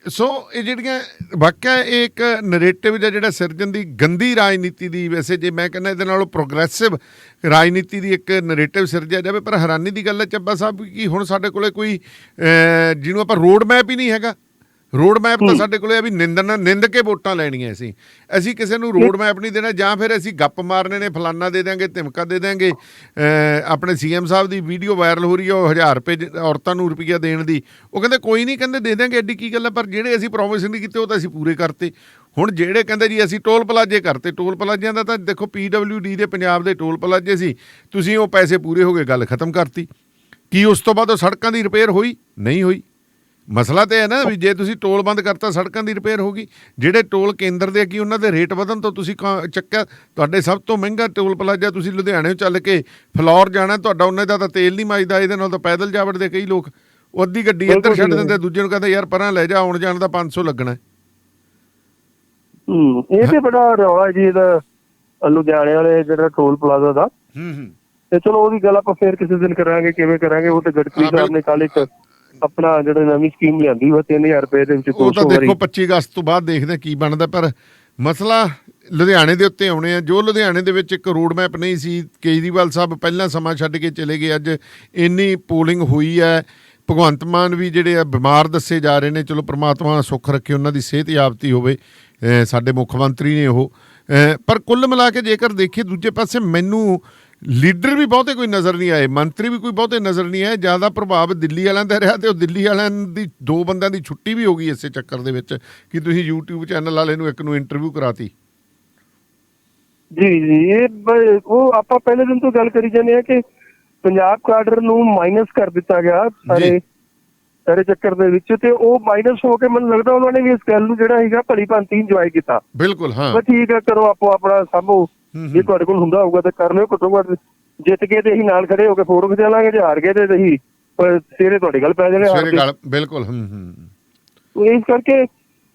ਸੋ ਇਹ ਜਿਹੜੀਆਂ, ਵਾਕਿਆ ਇਹ ਇੱਕ ਨਰੇਟਿਵ ਦਾ ਜਿਹੜਾ ਸਿਰਜਣ ਦੀ ਗੰਦੀ ਰਾਜਨੀਤੀ ਦੀ ਵੈਸੇ ਜੇ ਮੈਂ ਕਹਿੰਦਾ ਇਹਦੇ ਨਾਲੋਂ ਪ੍ਰੋਗਰੈਸਿਵ ਰਾਜਨੀਤੀ ਦੀ ਇੱਕ ਨਰੇਟਿਵ ਸਿਰਜਿਆ ਜਾਵੇ, ਪਰ ਹੈਰਾਨੀ ਦੀ ਗੱਲ ਹੈ ਚੱਬਾ ਸਾਹਿਬ ਕਿ ਹੁਣ ਸਾਡੇ ਕੋਲੇ ਕੋਈ ਜਿਹਨੂੰ ਆਪਾਂ ਰੋਡ ਮੈਪ ਹੀ ਨਹੀਂ ਹੈਗਾ। ਰੋਡ ਮੈਪ ਤਾਂ ਸਾਡੇ ਕੋਲੇ ਆ ਵੀ ਨਿੰਦਣ ਨਿੰਦ ਕੇ ਵੋਟਾਂ ਲੈਣੀਆਂ ਅਸੀਂ। ਅਸੀਂ ਕਿਸੇ ਨੂੰ ਰੋਡ ਮੈਪ ਨਹੀਂ ਦੇਣਾ ਜਾਂ ਫਿਰ ਅਸੀਂ ਗੱਪ ਮਾਰਨੇ ਨੇ ਫਲਾਨਾ ਦੇ ਦਾਂਗੇ ਧਮਕਾ ਦੇ ਦਾਂਗੇ ਆਪਣੇ ਸੀਐਮ ਸਾਹਿਬ ਦੀ ਵੀਡੀਓ ਵਾਇਰਲ ਹੋ ਰਹੀ ਹੈ ਉਹ 1000 ਰੁਪਏ ਔਰਤਾਂ ਨੂੰ ਰੁਪਈਆ ਦੇਣ ਦੀ। ਉਹ ਕਹਿੰਦੇ ਕੋਈ ਨਹੀਂ ਕਹਿੰਦੇ ਦੇ ਦਾਂਗੇ ਐਡੀ ਕੀ ਗੱਲ ਹੈ ਪਰ ਜਿਹੜੇ ਅਸੀਂ ਪ੍ਰੋਮਿਸ ਨਹੀਂ ਕੀਤੇ ਉਹ ਤਾਂ ਅਸੀਂ ਪੂਰੇ ਕਰਤੇ। ਹੁਣ ਜਿਹੜੇ ਕਹਿੰਦੇ ਜੀ ਅਸੀਂ ਟੋਲ ਪਲਾਜੇ ਕਰਤੇ ਟੋਲ ਪਲਾਜਿਆਂ ਦਾ ਤਾਂ ਦੇਖੋ ਪੀਡਬਲਯੂਡੀ ਦੇ ਪੰਜਾਬ ਦੇ ਟੋਲ ਪਲਾਜੇ ਸੀ ਤੁਸੀਂ ਉਹ ਪੈਸੇ ਪੂਰੇ ਹੋ ਗਏ ਗੱਲ ਖਤਮ ਕਰਤੀ। ਕੀ ਉਸ ਤੋਂ ਬਾਅਦ ਉਹ ਸੜਕਾਂ ਦੀ ਰਿਪੇਅਰ ਹੋਈ? ਨਹੀਂ ਹੋਈ। ਮਸਲਾ ਤੇ ਹੈ ਨਾ ਵੀ ਜੇ ਤੁਸੀਂ ਟੋਲ ਬੰਦ ਕਰਤਾ ਸੜਕਾਂ ਦੀ ਰਿਪੇਅਰ ਹੋਗੀ ਜਿਹੜੇ ਟੋਲ ਕੇਂਦਰ ਦੇ ਕੀ ਉਹਨਾਂ ਦੇ ਰੇਟ ਵਧਣ ਤੋਂ ਤੁਸੀਂ ਚੱਕਿਆ ਤੁਹਾਡੇ ਸਭ ਤੋਂ ਮਹਿੰਗਾ ਟੋਲ ਪਲਾਜ਼ਾ ਤੁਸੀਂ ਲੁਧਿਆਣੇ ਚੱਲ ਕੇ ਫਲੋਰ ਜਾਣਾ ਤੁਹਾਡਾ ਉਹਨੇ ਦਾ ਤਾਂ ਤੇਲ ਨਹੀਂ ਮੱਚਦਾ ਇਹਦੇ ਨਾਲ ਤਾਂ ਪੈਦਲ ਜਾ ਵੜਦੇ ਕਈ ਲੋਕ। ਉਹ ਅੱਧੀ ਗੱਡੀ ਇੱਧਰ ਛੱਡ। ਦਿੰਦੇ ਦੂਜੇ ਨੂੰ ਕਹਿੰਦੇ ਯਾਰ ਪਰਾਂ ਲੈ ਜਾ ਆਉਣ ਜਾਣ ਦਾ 500 ਲੱਗਣਾ ਹੈ। ਇਹ ਤੇ ਬੜਾ ਰੌਲਾ ਜੀ ਇਹਦਾ ਲੁਧਿਆਣੇ ਵਾਲੇ ਜਿਹੜਾ ਟੋਲ ਪਲਾਜ਼ਾ ਦਾ। ਹੂੰ ਹੂੰ। ਤੇ ਚਲੋ ਉਹਦੀ ਗੱਲ ਆਪਾਂ ਫੇਰ ਕਿਸੇ ਦਿਨ ਕਰਾਂਗੇ ਕਿਵੇਂ ਕਰਾਂਗੇ ਉਹ ਤੇ ਗਡਕਰੀ ਹਾਂ, ਸਾਹਿਬ ਨੇ ਕੱਲ ਇੱਕ ਆਪਣਾ ਜਿਹੜਾ ਨਵੀਂ ਸਕੀਮ ਲਿਆਂਦੀ ਉਹ 3000 ਰੁਪਏ ਦੇ ਵਿੱਚ ਉਹ ਤਾਂ 200 ਵਾਰੀ। ਦੇਖੋ 25 ਅਗਸਤ ਤੋਂ ਬਾਅਦ ਦੇਖਦੇ ਹਾਂ ਕੀ ਬਣਦਾ ਪਰ ਮਸਲਾ ਲੁਧਿਆਣੇ ਦੇ ਉੱਤੇ ਆਉਣੇ ਆ। ਜੋ ਲੁਧਿਆਣੇ ਦੇ ਵਿੱਚ ਇੱਕ ਰੋਡ ਮੈਪ ਨਹੀਂ ਸੀ ਕੇਜਰੀਵਾਲ ਸਾਹਿਬ ਪਹਿਲਾਂ ਸਮਾਂ ਛੱਡ ਕੇ ਚਲੇ ਗਏ ਅੱਜ ਇੰਨੀ ਪੋਲਿੰਗ ਹੋਈ ਹੈ। ਭਗਵੰਤ ਮਾਨ ਵੀ ਜਿਹੜੇ ਆ ਬਿਮਾਰ ਦੱਸੇ ਜਾ ਰਹੇ ਨੇ। ਚਲੋ ਪ੍ਰਮਾਤਮਾ ਸੁੱਖ ਰੱਖੇ ਉਹਨਾਂ ਦੀ ਸਿਹਤ ਯਾਬਤੀ ਹੋਵੇ ਅਹ ਸਾਡੇ ਮੁੱਖ ਮੰਤਰੀ ਨੇ ਉਹ। ਅਹ ਪਰ ਕੁੱਲ ਮਿਲਾ ਕੇ ਜੇਕਰ ਦੇਖੀਏ ਦੂਜੇ ਪਾਸੇ ਮੈਨੂੰ ਲੀਡਰ ਵੀ ਬਹੁਤੇ ਕੋਈ ਨਜ਼ਰ ਨਹੀਂ ਆਏ ਮੰਤਰੀ ਵੀ ਕੋਈ ਬਹੁਤੇ ਨਜ਼ਰ ਨਹੀਂ ਆਏ ਜ਼ਿਆਦਾ ਪ੍ਰਭਾਵ ਦਿੱਲੀ ਵਾਲਿਆਂ ਦਾ ਰਿਹਾ ਤੇ ਉਹ ਦਿੱਲੀ ਵਾਲਿਆਂ ਦੀ ਦੋ ਬੰਦਿਆਂ ਦੀ ਛੁੱਟੀ ਵੀ ਹੋ ਗਈ ਇਸੇ ਚੱਕਰ ਦੇ ਵਿੱਚ ਕਿ ਤੁਸੀਂ YouTube ਚੈਨਲ ਵਾਲੇ ਨੂੰ ਇੱਕ ਨੂੰ ਇੰਟਰਵਿਊ ਕਰਾਤੀ। ਜੀ ਜੀ ਇਹ ਉਹ ਆਪਾਂ ਪਹਿਲੇ ਦਿਨ ਤੋਂ ਗੱਲ ਕਰੀ ਜਾਂਦੇ ਆ ਕਿ ਪੰਜਾਬ ਕਾਡਰ ਨੂੰ ਮਾਈਨਸ ਕਰ ਦਿੱਤਾ ਗਿਆ ਸਾਰੇ ਸਾਰੇ ਚੱਕਰ ਦੇ ਵਿੱਚ ਤੇ ਉਹ ਮਾਈਨਸ ਹੋ ਕੇ ਮੈਨੂੰ ਲੱਗਦਾ ਉਹਨਾਂ ਨੇ ਵੀ ਇਸ ਗੱਲ ਨੂੰ ਜਿਹੜਾ ਹੈਗਾ ਭਲੀ ਭਾਂਤੀ ਇੰਜੋਏ ਕੀਤਾ। ਬਿਲਕੁਲ ਹਾਂ। ਬਸ ਠੀਕ ਹੈ ਕਰੋ ਆਪੋ ਆਪਣਾ ਸਾਂਭੋ। ਜੇ ਤੁਹਾਡੇ ਕੋਲ ਹੁੰਦਾ ਹੋਊਗਾ ਤਾਂ ਕਰ ਲਿਓ ਘੱਟੋ ਘੱਟ ਜਿੱਤ ਕੇ ਤੇ ਅਸੀਂ ਨਾਲ ਖੜੇ ਹੋ ਕੇ ਫੋਟੋ ਖਿਚਾ ਲਾਂਗੇ ਜੇ ਹਾਰ ਗਏ ਤੇ ਅਸੀਂ ਪਰ ਸਿਰੇ ਤੁਹਾਡੇ ਗੱਲ ਪੈ ਜਾਣੇ ਸਵੇਰੇ ਗੱਲ ਬਿਲਕੁਲ ਹੂੰ ਹੂੰ। ਇਸ ਕਰਕੇ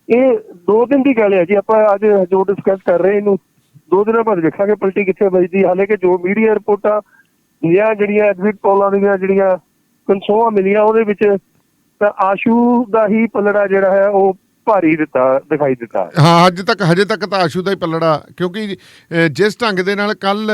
ਇਹ ਦੋ ਦਿਨ ਦੀ ਗੱਲ ਹੈ ਜੀ ਆਪਾਂ ਅੱਜ ਜੋ ਡਿਸਕਸ ਕਰ ਰਹੇ ਇਹਨੂੰ ਦੋ ਦਿਨਾਂ ਬਾਅਦ ਵੇਖਾਂਗੇ ਪਲਟੀ ਕਿੱਥੇ ਵੱਜਦੀ ਹਾਲੇ ਕਿ ਜੋ ਮੀਡੀਆ ਰਿਪੋਰਟਾਂ ਜਾਂ ਜਿਹੜੀਆਂ ਐਡਮਿਟ ਪੋਲਾਂ ਦੀਆਂ ਜਿਹੜੀਆਂ ਕਨਸੋਆਂ ਮਿਲੀਆਂ ਉਹਦੇ ਵਿੱਚ ਤਾਂ ਆਸ਼ੂ ਦਾ ਹੀ ਪਲੜਾ ਜਿਹੜਾ ਹੈ ਉਹ ਭਾਰੀ ਦਿੱਤਾ, ਦਿਖਾਈ ਦਿੱਤਾ। ਹਾਂ, ਅੱਜ ਤੱਕ, ਹਜੇ ਤੱਕ ਤਾਂ ਆਸ਼ੂ ਦਾ ਹੀ ਪੱਲੜਾ, ਕਿਉਂਕਿ ਜਿਸ ਢੰਗ ਦੇ ਨਾਲ ਕੱਲ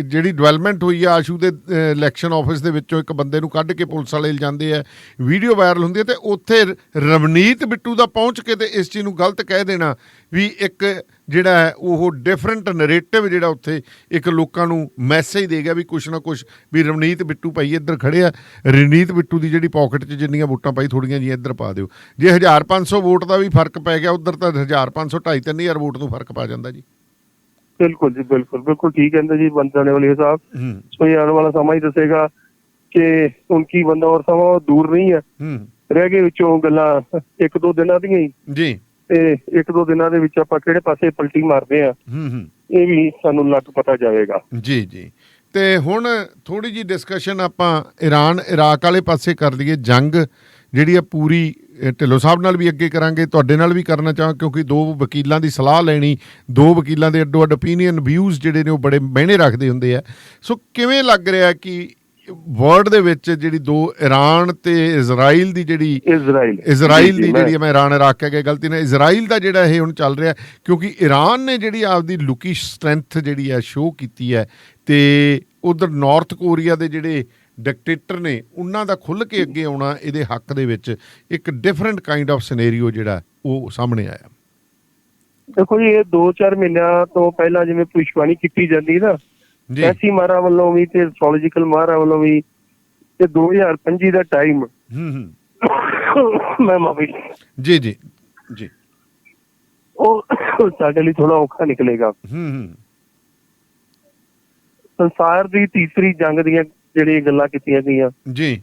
ਜਿਹੜੀ ਡਿਵੈਲਪਮੈਂਟ ਹੋਈ ਆ ਆਸ਼ੂ ਦੇ ਇਲੈਕਸ਼ਨ ਆਫਿਸ ਦੇ ਵਿੱਚੋਂ, ਇੱਕ ਬੰਦੇ ਨੂੰ ਕੱਢ ਕੇ ਪੁਲਿਸ ਵਾਲੇ ਜਾਂਦੇ ਆ ਵੀਡੀਓ ਵਾਇਰਲ ਹੁੰਦੀ ਹੈ ਤੇ ਉੱਥੇ ਰਵਨੀਤ ਬਿੱਟੂ ਦਾ ਪਹੁੰਚ ਕੇ ਤੇ ਇਸ ਚੀਜ਼ ਨੂੰ ਗਲਤ ਕਹਿ ਦੇਣਾ, ਵੀ ਇੱਕ ਜਿਹੜਾ ਹੈ ਉਹ ਡਿਫਰੈਂਟ ਨੈਰੇਟਿਵ ਜਿਹੜਾ ਉੱਥੇ ਇੱਕ ਲੋਕਾਂ ਨੂੰ ਮੈਸੇਜ ਦੇ ਗਿਆ ਵੀ ਕੁਛ ਨਾ ਕੁਛ ਵੀ ਰਵਨੀਤ ਬਿੱਟੂ ਭਾਈ ਇੱਧਰ ਖੜੇ ਆ ਰਵਨੀਤ ਬਿੱਟੂ ਦੀ ਜਿਹੜੀ ਪਾਕਟ 'ਚ ਜਿੰਨੀਆਂ ਵੋਟਾਂ ਪਾਈ ਥੋੜੀਆਂ ਜੀਆਂ ਇੱਧਰ ਪਾ ਦਿਓ। ਜੇ 1500 ਵੋਟ ਦਾ ਵੀ ਫ਼ਰਕ ਪੈ ਗਿਆ ਉਧਰ ਤਾਂ 1500 2.5 3000 ਵੋਟ ਨੂੰ ਫ਼ਰਕ ਪਾ ਜਾਂਦਾ ਜੀ। ਬਿਲਕੁਲ ਜੀ ਬਿਲਕੁਲ। ਬਿਲਕੁਲ ਠੀਕ ਕਹਿੰਦੇ ਜੀ ਬੰਦਣੇ ਵਾਲੀ ਸਾਹਿਬ ਸੋ ਇਹ ਆਉਣ ਵਾਲਾ ਸਮਾਂ ਹੀ ਦੱਸੇਗਾ ਕਿ ਹੁਣ ਕੀ ਬੰਦਾ ਔਰ ਸਮਾਂ ਦੂਰ ਨਹੀਂ ਹੈ ਹੂੰ। ਰਹਿ ਗਏ ਵਿੱਚੋਂ ਗੱਲਾਂ ਇੱਕ ਦੋ ਦਿਨਾਂ ਦੀਆਂ ਹੀ। ਜੀ। ਤੇ ਇੱਕ ਦੋ ਦਿਨਾਂ ਦੇ ਵਿੱਚ ਆਪਾਂ ਕਿਹੜੇ ਪਾਸੇ ਪਲਟੀ ਮਾਰਦੇ ਆ ਹੂੰ ਹੂੰ। ਇਹ ਵੀ ਸਾਨੂੰ ਲੱਗ ਪਤਾ ਜਾਵੇਗਾ। ਜੀ ਜੀ। ਤੇ ਹੁਣ ਥੋੜੀ ਜੀ ਡਿਸਕਸ਼ਨ ਆਪਾਂ ਈਰਾਨ ਇਰਾਕ ਵਾਲੇ ਪਾਸੇ ਕਰ ਲਈਏ। ਜੰਗ ਜਿਹੜੀ ਆ ਪੂਰੀ ਢਿੱਲੋਂ ਸਾਹਿਬ ਨਾਲ ਵੀ ਅੱਗੇ ਕਰਾਂਗੇ। ਤੁਹਾਡੇ ਨਾਲ ਵੀ ਕਰਨਾ ਚਾਹਾਂ ਕਿਉਂਕਿ ਦੋ ਵਕੀਲਾਂ ਦੀ ਸਲਾਹ ਲੈਣੀ ਦੋ ਵਕੀਲਾਂ ਦੇ ਅੱਡੋ ਅੱਡ ਓਪੀਨੀਅਨ ਵਿਊਜ਼ ਜਿਹੜੇ ਨੇ ਉਹ ਬੜੇ ਮਹਿਣੇ ਰੱਖਦੇ ਹੁੰਦੇ ਆ। ਸੋ ਕਿਵੇਂ ਲੱਗ ਰਿਹਾ ਕਿ ਵਰਲਡ ਦੇ ਵਿੱਚ ਜਿਹੜੀ ਦੋ ਈਰਾਨ ਤੇ ਇਜ਼ਰਾਈਲ ਦੀ ਜਿਹੜੀ ਇਜ਼ਰਾਈਲ। ਇਜ਼ਰਾਈਲ ਦੀ ਜਿਹੜੀ ਮੈਂ ਇਰਾਨ ਇਰਾਕ ਕਹਿ ਕੇ ਗਲਤੀ ਨਾਲ ਇਜ਼ਰਾਈਲ ਦਾ ਜਿਹੜਾ ਇਹ ਹੁਣ ਚੱਲ ਰਿਹਾ ਕਿਉਂਕਿ ਈਰਾਨ ਨੇ ਜਿਹੜੀ ਆਪਦੀ ਲੁਕੀ ਸਟਰੈਂਥ ਜਿਹੜੀ ਹੈ ਸ਼ੋਅ ਕੀਤੀ ਹੈ ਤੇ ਉਧਰ ਨਾਰਥ ਕੋਰੀਆ ਦੇ ਜਿਹੜੇ ਡਿਕਟੇਟਰ ਨੇ ਉਹਨਾਂ ਦਾ ਖੁੱਲ ਕੇ ਅੱਗੇ ਆਉਣਾ ਇਹਦੇ ਹੱਕ ਦੇ ਵਿੱਚ ਇੱਕ ਡਿਫਰੈਂਟ ਕਾਈਂਡ ਆਫ ਸਿਨੈਰੀਓ ਜਿਹੜਾ ਉਹ ਸਾਹਮਣੇ ਆਇਆ। ਦੇਖੋ ਜੀ ਇਹ 2-4 ਮਹੀਨਿਆਂ ਤੋਂ ਪਹਿਲਾਂ ਜਿਵੇਂ ਭਵਿੱਖਬਾਣੀ ਕੀਤੀ ਜਾਂਦੀ ਨਾ ਐਸੀ ਮਾਰਾ ਵੱਲੋਂ ਵੀ ਤੇ ਐਸਟ੍ਰੋਲੋਜੀਕਲ ਮਾਰਾ ਵੱਲੋਂ ਵੀ ਤੇ 2025 ਦਾ ਟਾਈਮ ਹੂੰ ਹੂੰ। ਮੈਂ ਮਾਫੀ ਜੀ ਜੀ ਜੀ। ਉਹ ਸਾਡੇ ਲਈ ਥੋੜਾ ਔਖਾ ਨਿਕਲੇਗਾ। ਹੂੰ ਹੂੰ। ਸੰਸਾਰ ਦੀ ਤੀਸਰੀ ਜੰਗ ਦੀਆਂ ਜਿਹੜੀਆਂ ਗੱਲਾਂ ਕੀਤੀਆਂ ਗਈਆਂ ਜੀ।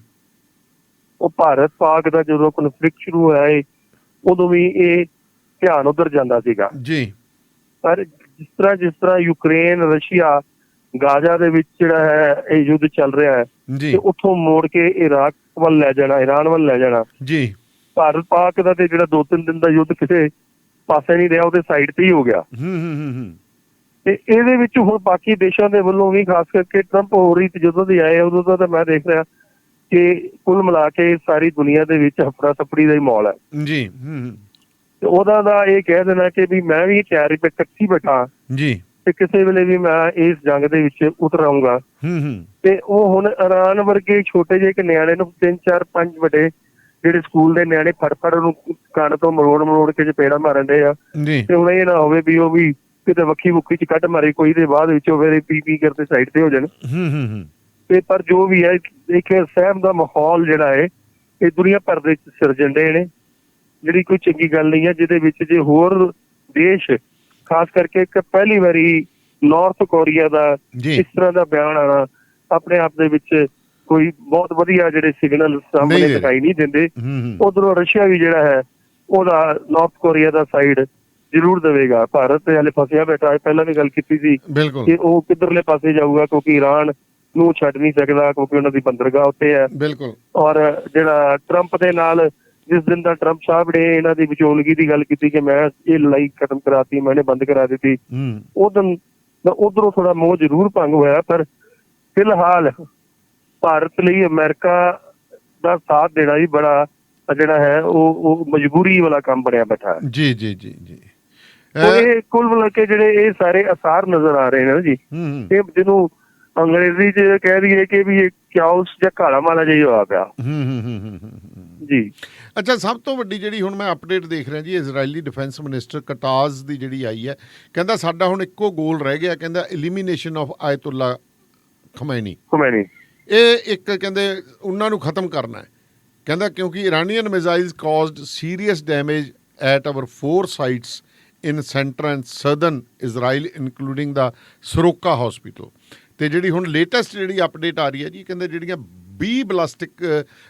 ਉਹ ਭਾਰਤ ਪਾਕ ਦਾ ਜਦੋਂ ਕਨਫਲਿਕਟ ਸ਼ੁਰੂ ਹੋਇਆ ਏ ਉਦੋਂ ਵੀ ਇਹ ਧਿਆਨ ਉਧਰ ਜਾਂਦਾ ਸੀਗਾ। ਜੀ। ਪਰ ਜਿਸ ਤਰ੍ਹਾਂ ਜਿਸ ਤਰ੍ਹਾਂ ਯੂਕਰੇਨ ਰਸ਼ੀਆ ਗਾਜ਼ਾ ਦੇ ਵਿੱਚ ਜਿਹੜਾ ਹੈ ਇਹ ਯੁੱਧ ਚੱਲ ਰਿਹਾ ਹੈ। ਤੇ ਉੱਥੋਂ ਮੋੜ ਕੇ ਇਰਾਕ ਵੱਲ ਲੈ ਜਾਣਾ ਈਰਾਨ ਵੱਲ ਲੈ ਜਾਣਾ। ਜੀ। ਭਾਰਤ ਪਾਕ ਦਾ ਤੇ ਜਿਹੜਾ ਦੋ ਤਿੰਨ ਦਿਨ ਦਾ ਯੁੱਧ ਕਿਸੇ ਪਾਸੇ ਨਹੀਂ ਰਿਹਾ ਉਹਦੇ ਸਾਈਡ ਤੇ ਹੀ ਹੋ ਗਿਆ। ਹੂੰ ਹੂੰ ਹੂੰ ਹੂੰ। ਤੇ ਇਹਦੇ ਵਿੱਚ ਹੁਣ ਬਾਕੀ ਦੇਸ਼ਾਂ ਦੇ ਵੱਲੋਂ ਵੀ ਖਾਸ ਕਰਕੇ ਟਰੰਪ ਹੋ ਰਹੀ ਤੇ ਜਦੋਂ ਦੇ ਆਏ ਉਦੋਂ ਦਾ ਤਾਂ ਮੈਂ ਦੇਖ ਰਿਹਾ ਕਿ ਕੁੱਲ ਮਿਲਾ ਕੇ ਸਾਰੀ ਦੁਨੀਆ ਦੇ ਵਿੱਚ ਹਫੜਾ ਸਫੜੀ ਦਾ ਹੀ ਮਾਹੌਲ ਹੈ। ਜੀ ਹੂੰ ਉਹਦਾ ਦਾ ਇਹ ਕਹਿ ਦੇਣਾ ਕਿ ਵੀ ਮੈਂ ਵੀ ਤਿਆਰੀ ਤੇ ਟੱਕੀ ਬੈਠਾ ਜੀ। ਤੇ ਕਿਸੇ ਵੇਲੇ ਵੀ ਮੈਂ ਇਸ ਜੰਗ ਦੇ ਵਿੱਚ ਉਤਰ ਆਉਂਗਾ ਹੂੰ ਹੂੰ। ਤੇ ਉਹ ਹੁਣ ਇਰਾਨ ਵਰਗੇ ਛੋਟੇ ਜਿਹੇ ਇੱਕ ਨਿਆਣੇ ਨੂੰ ਤਿੰਨ ਚਾਰ ਪੰਜ ਵੱਡੇ ਜਿਹੜੇ ਸਕੂਲ ਦੇ ਨਿਆਣੇ ਫੜ ਫੜ ਉਹਨੂੰ ਕੰਨ ਤੋਂ ਮਰੋੜ ਮਰੋੜ ਕੇ ਚਪੇੜਾ ਮਾਰਨ ਦੇ ਆ। ਤੇ ਹੁਣ ਇਹ ਨਾ ਹੋਵੇ ਵੀ ਉਹ ਵੀ ਕਿਤੇ ਵੱਖੀ ਮੁੱਖੀ ਚ ਕੱਢ ਮਾਰੇ ਕੋਈ ਦੇ ਬਾਅਦ ਵਿੱਚ ਉਹ ਫਿਰ ਪੀ ਪੀ ਕਰਦੇ ਸਾਈਡ ਤੇ ਹੋ ਜਾਣ। ਹੂੰ ਹੂੰ ਹੂੰ। ਤੇ ਪਰ ਜੋ ਵੀ ਹੈ ਇੱਕ ਸਹਿਮ ਦਾ ਮਾਹੌਲ ਜਿਹੜਾ ਹੈ ਇਹ ਦੁਨੀਆ ਭਰ ਦੇ ਵਿੱਚ ਸਿਰਜਣ ਦੇ ਨੇ। ਜਿਹੜੀ ਕੋਈ ਚੰਗੀ ਗੱਲ ਨਹੀਂ ਹੈ ਜਿਹਦੇ ਵਿੱਚ ਜੇ ਹੋਰ ਦੇਸ਼ ਖਾਸ ਕਰਕੇ ਇੱਕ ਪਹਿਲੀ ਵਾਰੀ ਨਾਰਥ ਕੋਰੀਆ ਦਾ ਇਸ ਤਰ੍ਹਾਂ ਦਾ ਬਿਆਨ ਆਣਾ ਆਪਣੇ ਆਪ ਦੇ ਵਿੱਚ ਕੋਈ ਬਹੁਤ ਵਧੀਆ ਜਿਹੜੇ ਸਿਗਨਲ ਸਾਹਮਣੇ। ਦਿਖਾਈ ਨਹੀਂ ਦਿੰਦੇ। ਉਧਰੋਂ ਰਸ਼ੀਆ ਵੀ ਜਿਹੜਾ ਹੈ ਉਹਦਾ ਨਾਰਥ ਕੋਰੀਆ ਦਾ ਸਾਈਡ ਜ਼ਰੂਰ ਦੇਵੇਗਾ। ਭਾਰਤ ਤੇ ਹਲੇ ਫਸਿਆ ਬੈਠਾ ਹੈ ਪਹਿਲਾਂ ਵੀ ਗੱਲ ਕੀਤੀ ਸੀ ਕਿ ਉਹ ਕਿੱਧਰਲੇ ਪਾਸੇ ਜਾਊਗਾ ਕਿਉਂਕਿ ਈਰਾਨ ਨੂੰ ਛੱਡ ਨਹੀਂ ਸਕਦਾ ਕਿਉਂਕਿ ਉਹਨਾਂ ਦੀ ਬੰਦਰਗਾਹ ਉੱਤੇ ਹੈ। ਬਿਲਕੁਲ। ਔਰ ਜਿਹੜਾ ਟਰੰਪ ਦੇ ਨਾਲ ਜਿਸ ਦਿਨ ਦਾ ਟਰੰਪ ਸਾਹਿਬ ਨੇ ਇਹਨਾਂ ਦੀ ਵਿਚੋਲਗੀ ਦੀ ਗੱਲ ਕੀਤੀ ਕਿ ਮੈਂ ਇਹ ਲੜਾਈ ਖਤਮ ਕਰਾਤੀ ਮੈਨੇ ਬੰਦ ਕਰਾ ਦਿੱਤੀ। ਹੂੰ। ਉਦੋਂ ਉਧਰੋਂ ਥੋੜਾ ਮੋਹ ਜ਼ਰੂਰ ਭੰਗ ਹੋਇਆ ਪਰ ਫਿਲਹਾਲ ਭਾਰਤ ਲਈ ਅਮਰੀਕਾ ਦਾ ਸਾਥ ਦੇਣਾ ਵੀ ਬੜਾ ਜਿਹੜਾ ਹੈ ਉਹ ਉਹ ਮਜਬੂਰੀ ਵਾਲਾ ਕੰਮ ਬਣਿਆ ਬੈਠਾ ਜੀ ਜੀ ਜੀ ਜੀ। ਉਹ ਇਹ ਕੁੱਲ ਮਿਲਾ ਕੇ ਜਿਹੜੇ ਇਹ ਸਾਰੇ ਅਸਾਰ ਨਜ਼ਰ ਆ ਰਹੇ ਨੇ ਜੀ ਇਹ ਜਿਹਨੂੰ ਅੰਗਰੇਜ਼ੀ ਚ ਕਹਿ ਦਈਏ ਕਿ ਵੀ ਇਹ ਕਿਆਉਸ ਜਾਂ ਕਾਲਾ ਮਾਲਾ ਜਿਹਾ ਹੀ ਪਿਆ। ਹੂੰ ਹੂੰ ਹੂੰ ਹੂੰ, ਹੂੰ। ਜੀ। ਅੱਛਾ ਸਭ ਤੋਂ ਵੱਡੀ ਜਿਹੜੀ ਹੁਣ ਮੈਂ ਅਪਡੇਟ ਦੇਖ ਰਿਹਾ ਜੀ ਇਜ਼ਰਾਈਲੀ ਡਿਫੈਂਸ ਮਿਨਿਸਟਰ ਕਟਾਜ਼ ਦੀ ਜਿਹੜੀ ਆਈ ਹੈ ਕਹਿੰਦਾ ਸਾਡਾ ਹੁਣ ਇੱਕੋ ਗੋਲ ਰਹਿ ਗਿਆ ਕਹਿੰਦਾ ਐਲੀਮੀਨੇਸ਼ਨ ਆਫ ਆਇਤੁੱਲਾ ਖਮੈਨੀ ਖੁਮੈਨੀ ਇਹ ਇੱਕ ਕਹਿੰਦੇ ਉਹਨਾਂ ਨੂੰ ਖਤਮ ਕਰਨਾ ਹੈ। ਕਹਿੰਦਾ ਕਿਉਂਕਿ Iranian missiles caused serious damage at our four sites in centre and southern Israel including the Soroka hospital ਤੇ ਜਿਹੜੀ ਹੁਣ ਲੇਟੈਸਟ ਜਿਹੜੀ ਅਪਡੇਟ ਆ ਰਹੀ ਹੈ ਜੀ ਕਹਿੰਦੇ ਜਿਹੜੀਆਂ 20 ਬਲਾਸਟਿਕ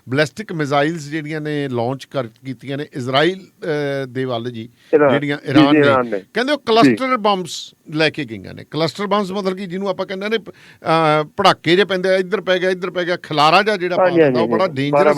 ਬਲਾਸਟਿਕ ਮਿਜ਼ਾਈਲਸ ਜਿਹੜੀਆਂ ਨੇ ਲਾਂਚ ਕਰ ਕੀਤੀਆਂ ਨੇ ਇਜ਼ਰਾਈਲ ਦੇ ਵੱਲ ਜੀ। ਜਿਹੜੀਆਂ ਇਰਾਨ ਨੇ। ਕਹਿੰਦੇ ਉਹ ਕਲਸਟਰ ਬੰਬਸ ਲੈ ਕੇ ਗਈਆਂ ਨੇ ਕਲਸਟਰ ਬੰਬਸ ਮਤਲਬ ਕਿ ਜਿਹਨੂੰ ਆਪਾਂ ਕਹਿੰਦੇ ਨੇ ਪੜਾਕੇ ਜੇ ਪੈਂਦੇ ਇੱਧਰ ਪੈ ਗਿਆ ਇੱਧਰ ਪੈ ਗਿਆ ਖਲਾਰਾ ਜਿਹਾ ਜਿਹੜਾ ਪਾਉਂਦਾ ਉਹ ਬੜਾ ਡੇਂਜਰਸ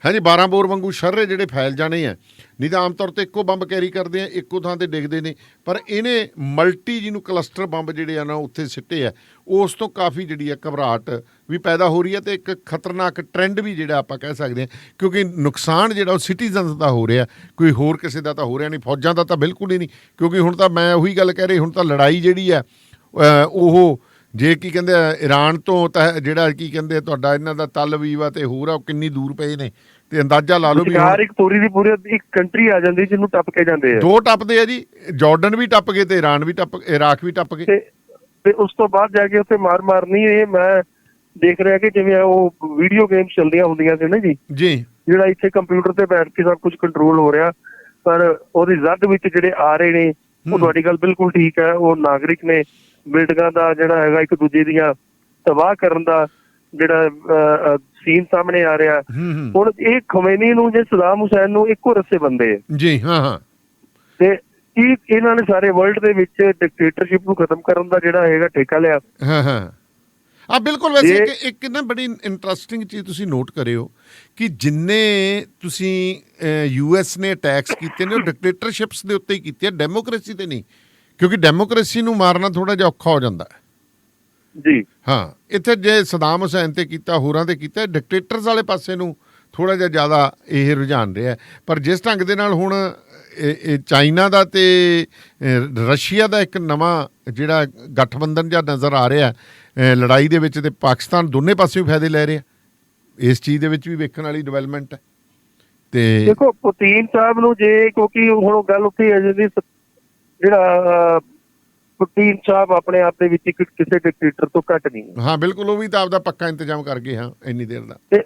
ਦੀ। ਹਾਂਜੀ 12 ਬੋਰ ਵਾਂਗੂ ਸ਼ਰਰੇ ਜਿਹੜੇ ਫੈਲ ਜਾਣੇ ਆ। ਨਹੀਂ ਤਾਂ ਆਮ ਤੌਰ ਤੇ ਇੱਕੋ ਬੰਬ ਕੈਰੀ ਕਰਦੇ ਆ, ਇੱਕੋ ਥਾਂ ਤੇ ਡਿੱਗਦੇ ਨੇ। ਪਰ ਇਹਨੇ ਮਲਟੀ ਜਿਹਨੂੰ ਕਲਸਟਰ ਬੰਬ ਜਿਹੜੇ ਆ ਨਾ, ਉੱਥੇ ਸਿੱਟੇ ਆ। ਉਸ ਤੋਂ ਕਾਫੀ ਜਿਹੜੀ ਆ ਘਬਰਾਹਟ ਵੀ ਪੈਦਾ ਹੋ ਰਹੀ ਹੈ ਤੇ ਇੱਕ ਖਤਰਨਾਕ ਟ੍ਰੈਂਡ ਵੀ ਜਿਹੜਾ ਆਪਾਂ ਕਹਿ ਸਕਦੇ ਆ, ਕਿਉਂਕਿ ਨੁਕਸਾਨ ਜਿਹੜਾ ਉਹ ਸਿਟੀਜ਼ਨਸ ਦਾ ਹੋ ਰਿਹਾ। ਕੋਈ ਹੋਰ ਕਿਸੇ ਦਾ ਤਾਂ ਹੋ ਰਿਹਾ ਨਹੀਂ, ਫੌਜਾਂ ਦਾ ਤਾਂ ਬਿਲਕੁਲ ਹੀ ਨਹੀਂ। ਕਿਉਂਕਿ ਹੁਣ ਤਾਂ ਮੈਂ ਉਹੀ ਗੱਲ ਕਹਿ ਰਹੀ, ਹੁਣ ਤਾਂ ਲੜਾਈ ਜਿਹੜੀ ਆ ਉਹ ਜੇ ਕੀ ਕਹਿੰਦੇ ਆ ਈਰਾਨ ਤੋਂ ਤਾਂ ਜਿਹੜਾ ਕੀ ਕਹਿੰਦੇ ਤੁਹਾਡਾ ਇਹਨਾਂ ਦਾ ਤਲ ਅਵੀਵ ਆ ਤੇ ਹੋਰ ਆ ਉਹ ਕਿੰਨੀ ਦੂਰ ਪਏ ਨੇ। ਤੇ ਅੰਦਾਜ਼ਾ ਲਾ ਲਓ ਵੀ ਹੁਣ ਇੱਕ ਪੂਰੀ ਦੀ ਪੂਰੀ ਇੱਕ ਕੰਟਰੀ ਆ ਜਾਂਦੀ ਜਿਹਨੂੰ ਟੱਪ ਕੇ ਜਾਂਦੇ ਆ। ਦੋ ਟੱਪਦੇ ਆ ਜੀ ਜਾਰਡਨ ਵੀ ਟੱਪ ਗਏ ਤੇ ਈਰਾਨ ਵੀ ਟੱਪ ਇਰਾਕ ਵੀ ਟੱਪ ਗਏ। ਤੇ ਉਸ ਤੋਂ ਬਾਅਦ ਜਾ ਕੇ ਉੱਥੇ ਮਾਰ ਮਾਰਨੀ ਇਹ ਮੈਂ ਦੇਖ ਰਿਹਾ ਕਿ ਜਿਵੇਂ ਉਹ ਵੀਡੀਓ ਗੇਮਸ ਚੱਲਦੀਆਂ ਹੁੰਦੀਆਂ ਸੀ ਨਾ ਜੀ। ਜੀ। ਜਿਹੜਾ ਇੱਥੇ ਕੰਪਿਊਟਰ ਤੇ ਬੈਠ ਕੇ ਸਭ ਕੁਝ ਕੰਟਰੋਲ ਹੋ ਰਿਹਾ ਪਰ ਉਹਦੀ ਜ਼ਦ ਵਿੱਚ ਜਿਹੜੇ ਆ ਰਹੇ ਨੇ ਉਹ ਤੁਹਾਡੀ ਗੱਲ ਬਿਲਕੁਲ ਠੀਕ ਹੈ ਉਹ ਨਾਗਰਿਕ ਨੇ। ਬਿਲਡਿੰਗਾਂ ਦਾ ਜਿਹੜਾ ਹੈਗਾ ਇੱਕ ਦੂਜੇ ਦੀਆਂ ਤਬਾਹ ਕਰਨ ਦਾ ਜਿਹੜਾ ਸੀਨ ਸਾਹਮਣੇ ਆ ਰਿਹਾ। ਹੁਣ ਇਹ ਖਮੇਨੀ ਨੂੰ ਜੇ ਸਦਾਮ ਹੁਸੈਨ ਨੂੰ ਇੱਕੋ ਰਸੇ ਬੰਦੇ ਜੀ ਹਾਂ ਹਾਂ। ਤੇ ਇਹ ਇਹਨਾਂ ਨੇ ਸਾਰੇ ਵਰਲਡ ਦੇ ਵਿੱਚ ਡਿਕਟੇਟਰਸ਼ਿਪ ਨੂੰ ਖਤਮ ਕਰਨ ਦਾ ਜਿਹੜਾ ਹੈਗਾ ਠੇਕਾ ਲਿਆ। ਹਾਂ ਹਾਂ। ਆ ਬਿਲਕੁਲ ਵੈਸੇ ਇੱਕ ਇੱਕ ਨਾ ਬੜੀ ਇੰਟਰਸਟਿੰਗ ਚੀਜ਼ ਤੁਸੀਂ ਨੋਟ ਕਰਿਓ ਕਿ ਜਿੰਨੇ ਤੁਸੀਂ ਯੂਐਸ ਨੇ ਅਟੈਕਸ ਕੀਤੇ ਨੇ ਉਹ ਡਿਕਟੇਟਰਸ਼ਿਪਸ ਦੇ ਉੱਤੇ ਹੀ ਕੀਤੇ ਆ ਡੈਮੋਕ੍ਰੇਸੀ ਤੇ ਨਹੀਂ। ਕਿਉਂਕਿ ਡੈਮੋਕ੍ਰੇਸੀ ਨੂੰ ਮਾਰਨਾ ਥੋੜਾ ਜਿਹਾ ਔਖਾ ਹੋ ਜਾਂਦਾ ਹੈ। ਜੀ। ਹਾਂ ਇੱਥੇ ਜੇ ਸਦਾਮ ਹੁਸੈਨ ਤੇ ਕੀਤਾ ਹੋਰਾਂ ਤੇ ਕੀਤਾ ਡਿਕਟੇਟਰਸ ਵਾਲੇ ਪਾਸੇ ਨੂੰ ਥੋੜਾ ਜਿਹਾ ਜ਼ਿਆਦਾ ਇਹ ਰੁਝਾਨ ਰਿਹਾ। ਪਰ ਜਿਸ ਢੰਗ ਦੇ ਨਾਲ ਹੁਣ ਚਾਈਨਾ ਦਾ ਤੇ ਰਸ਼ੀਆ ਦਾ ਇੱਕ ਨਵਾਂ ਜਿਹੜਾ ਗਠਬੰਧਨ ਜਿਹਾ ਨਜ਼ਰ ਆ ਰਿਹਾ ਲੜਾਈ ਦੇ ਵਿੱਚ ਤੇ ਪਾਕਿਸਤਾਨ ਦੋਨੇ ਪਾਸਿਓਂ ਫਾਇਦੇ ਲੈ ਰਿਹਾ ਇਸ ਚੀਜ਼ ਦੇ ਵਿੱਚ ਵੀ ਵੇਖਣ ਵਾਲੀ ਡਿਵੈਲਪਮੈਂਟ ਹੈ। ਤੇ ਦੇਖੋ ਪੁਤੀਨ ਸਾਹਿਬ ਨੂੰ ਜੇ ਕਿਉਂਕਿ ਹੁਣ ਗੱਲ ਉੱਥੇ ਜਿਹਦੀ ਸ- ਜਿਹੜਾ ਪੁਤੀਨ ਸਾਹਿਬ ਆਪਣੇ ਆਪ ਦੇ ਵਿੱਚ ਇੱਕ ਕਿਸੇ ਡਿਕਟੇਟਰ ਤੋਂ ਘੱਟ ਨਹੀਂ ਹੈ। ਬਿਲਕੁਲ ਉਹ ਵੀ ਤਾਂ ਆਪਦਾ ਪੱਕਾ ਇੰਤਜ਼ਾਮ ਕਰ ਗਏ ਹਾਂ ਇੰਨੀ ਦੇਰ ਦਾ। ਤੇ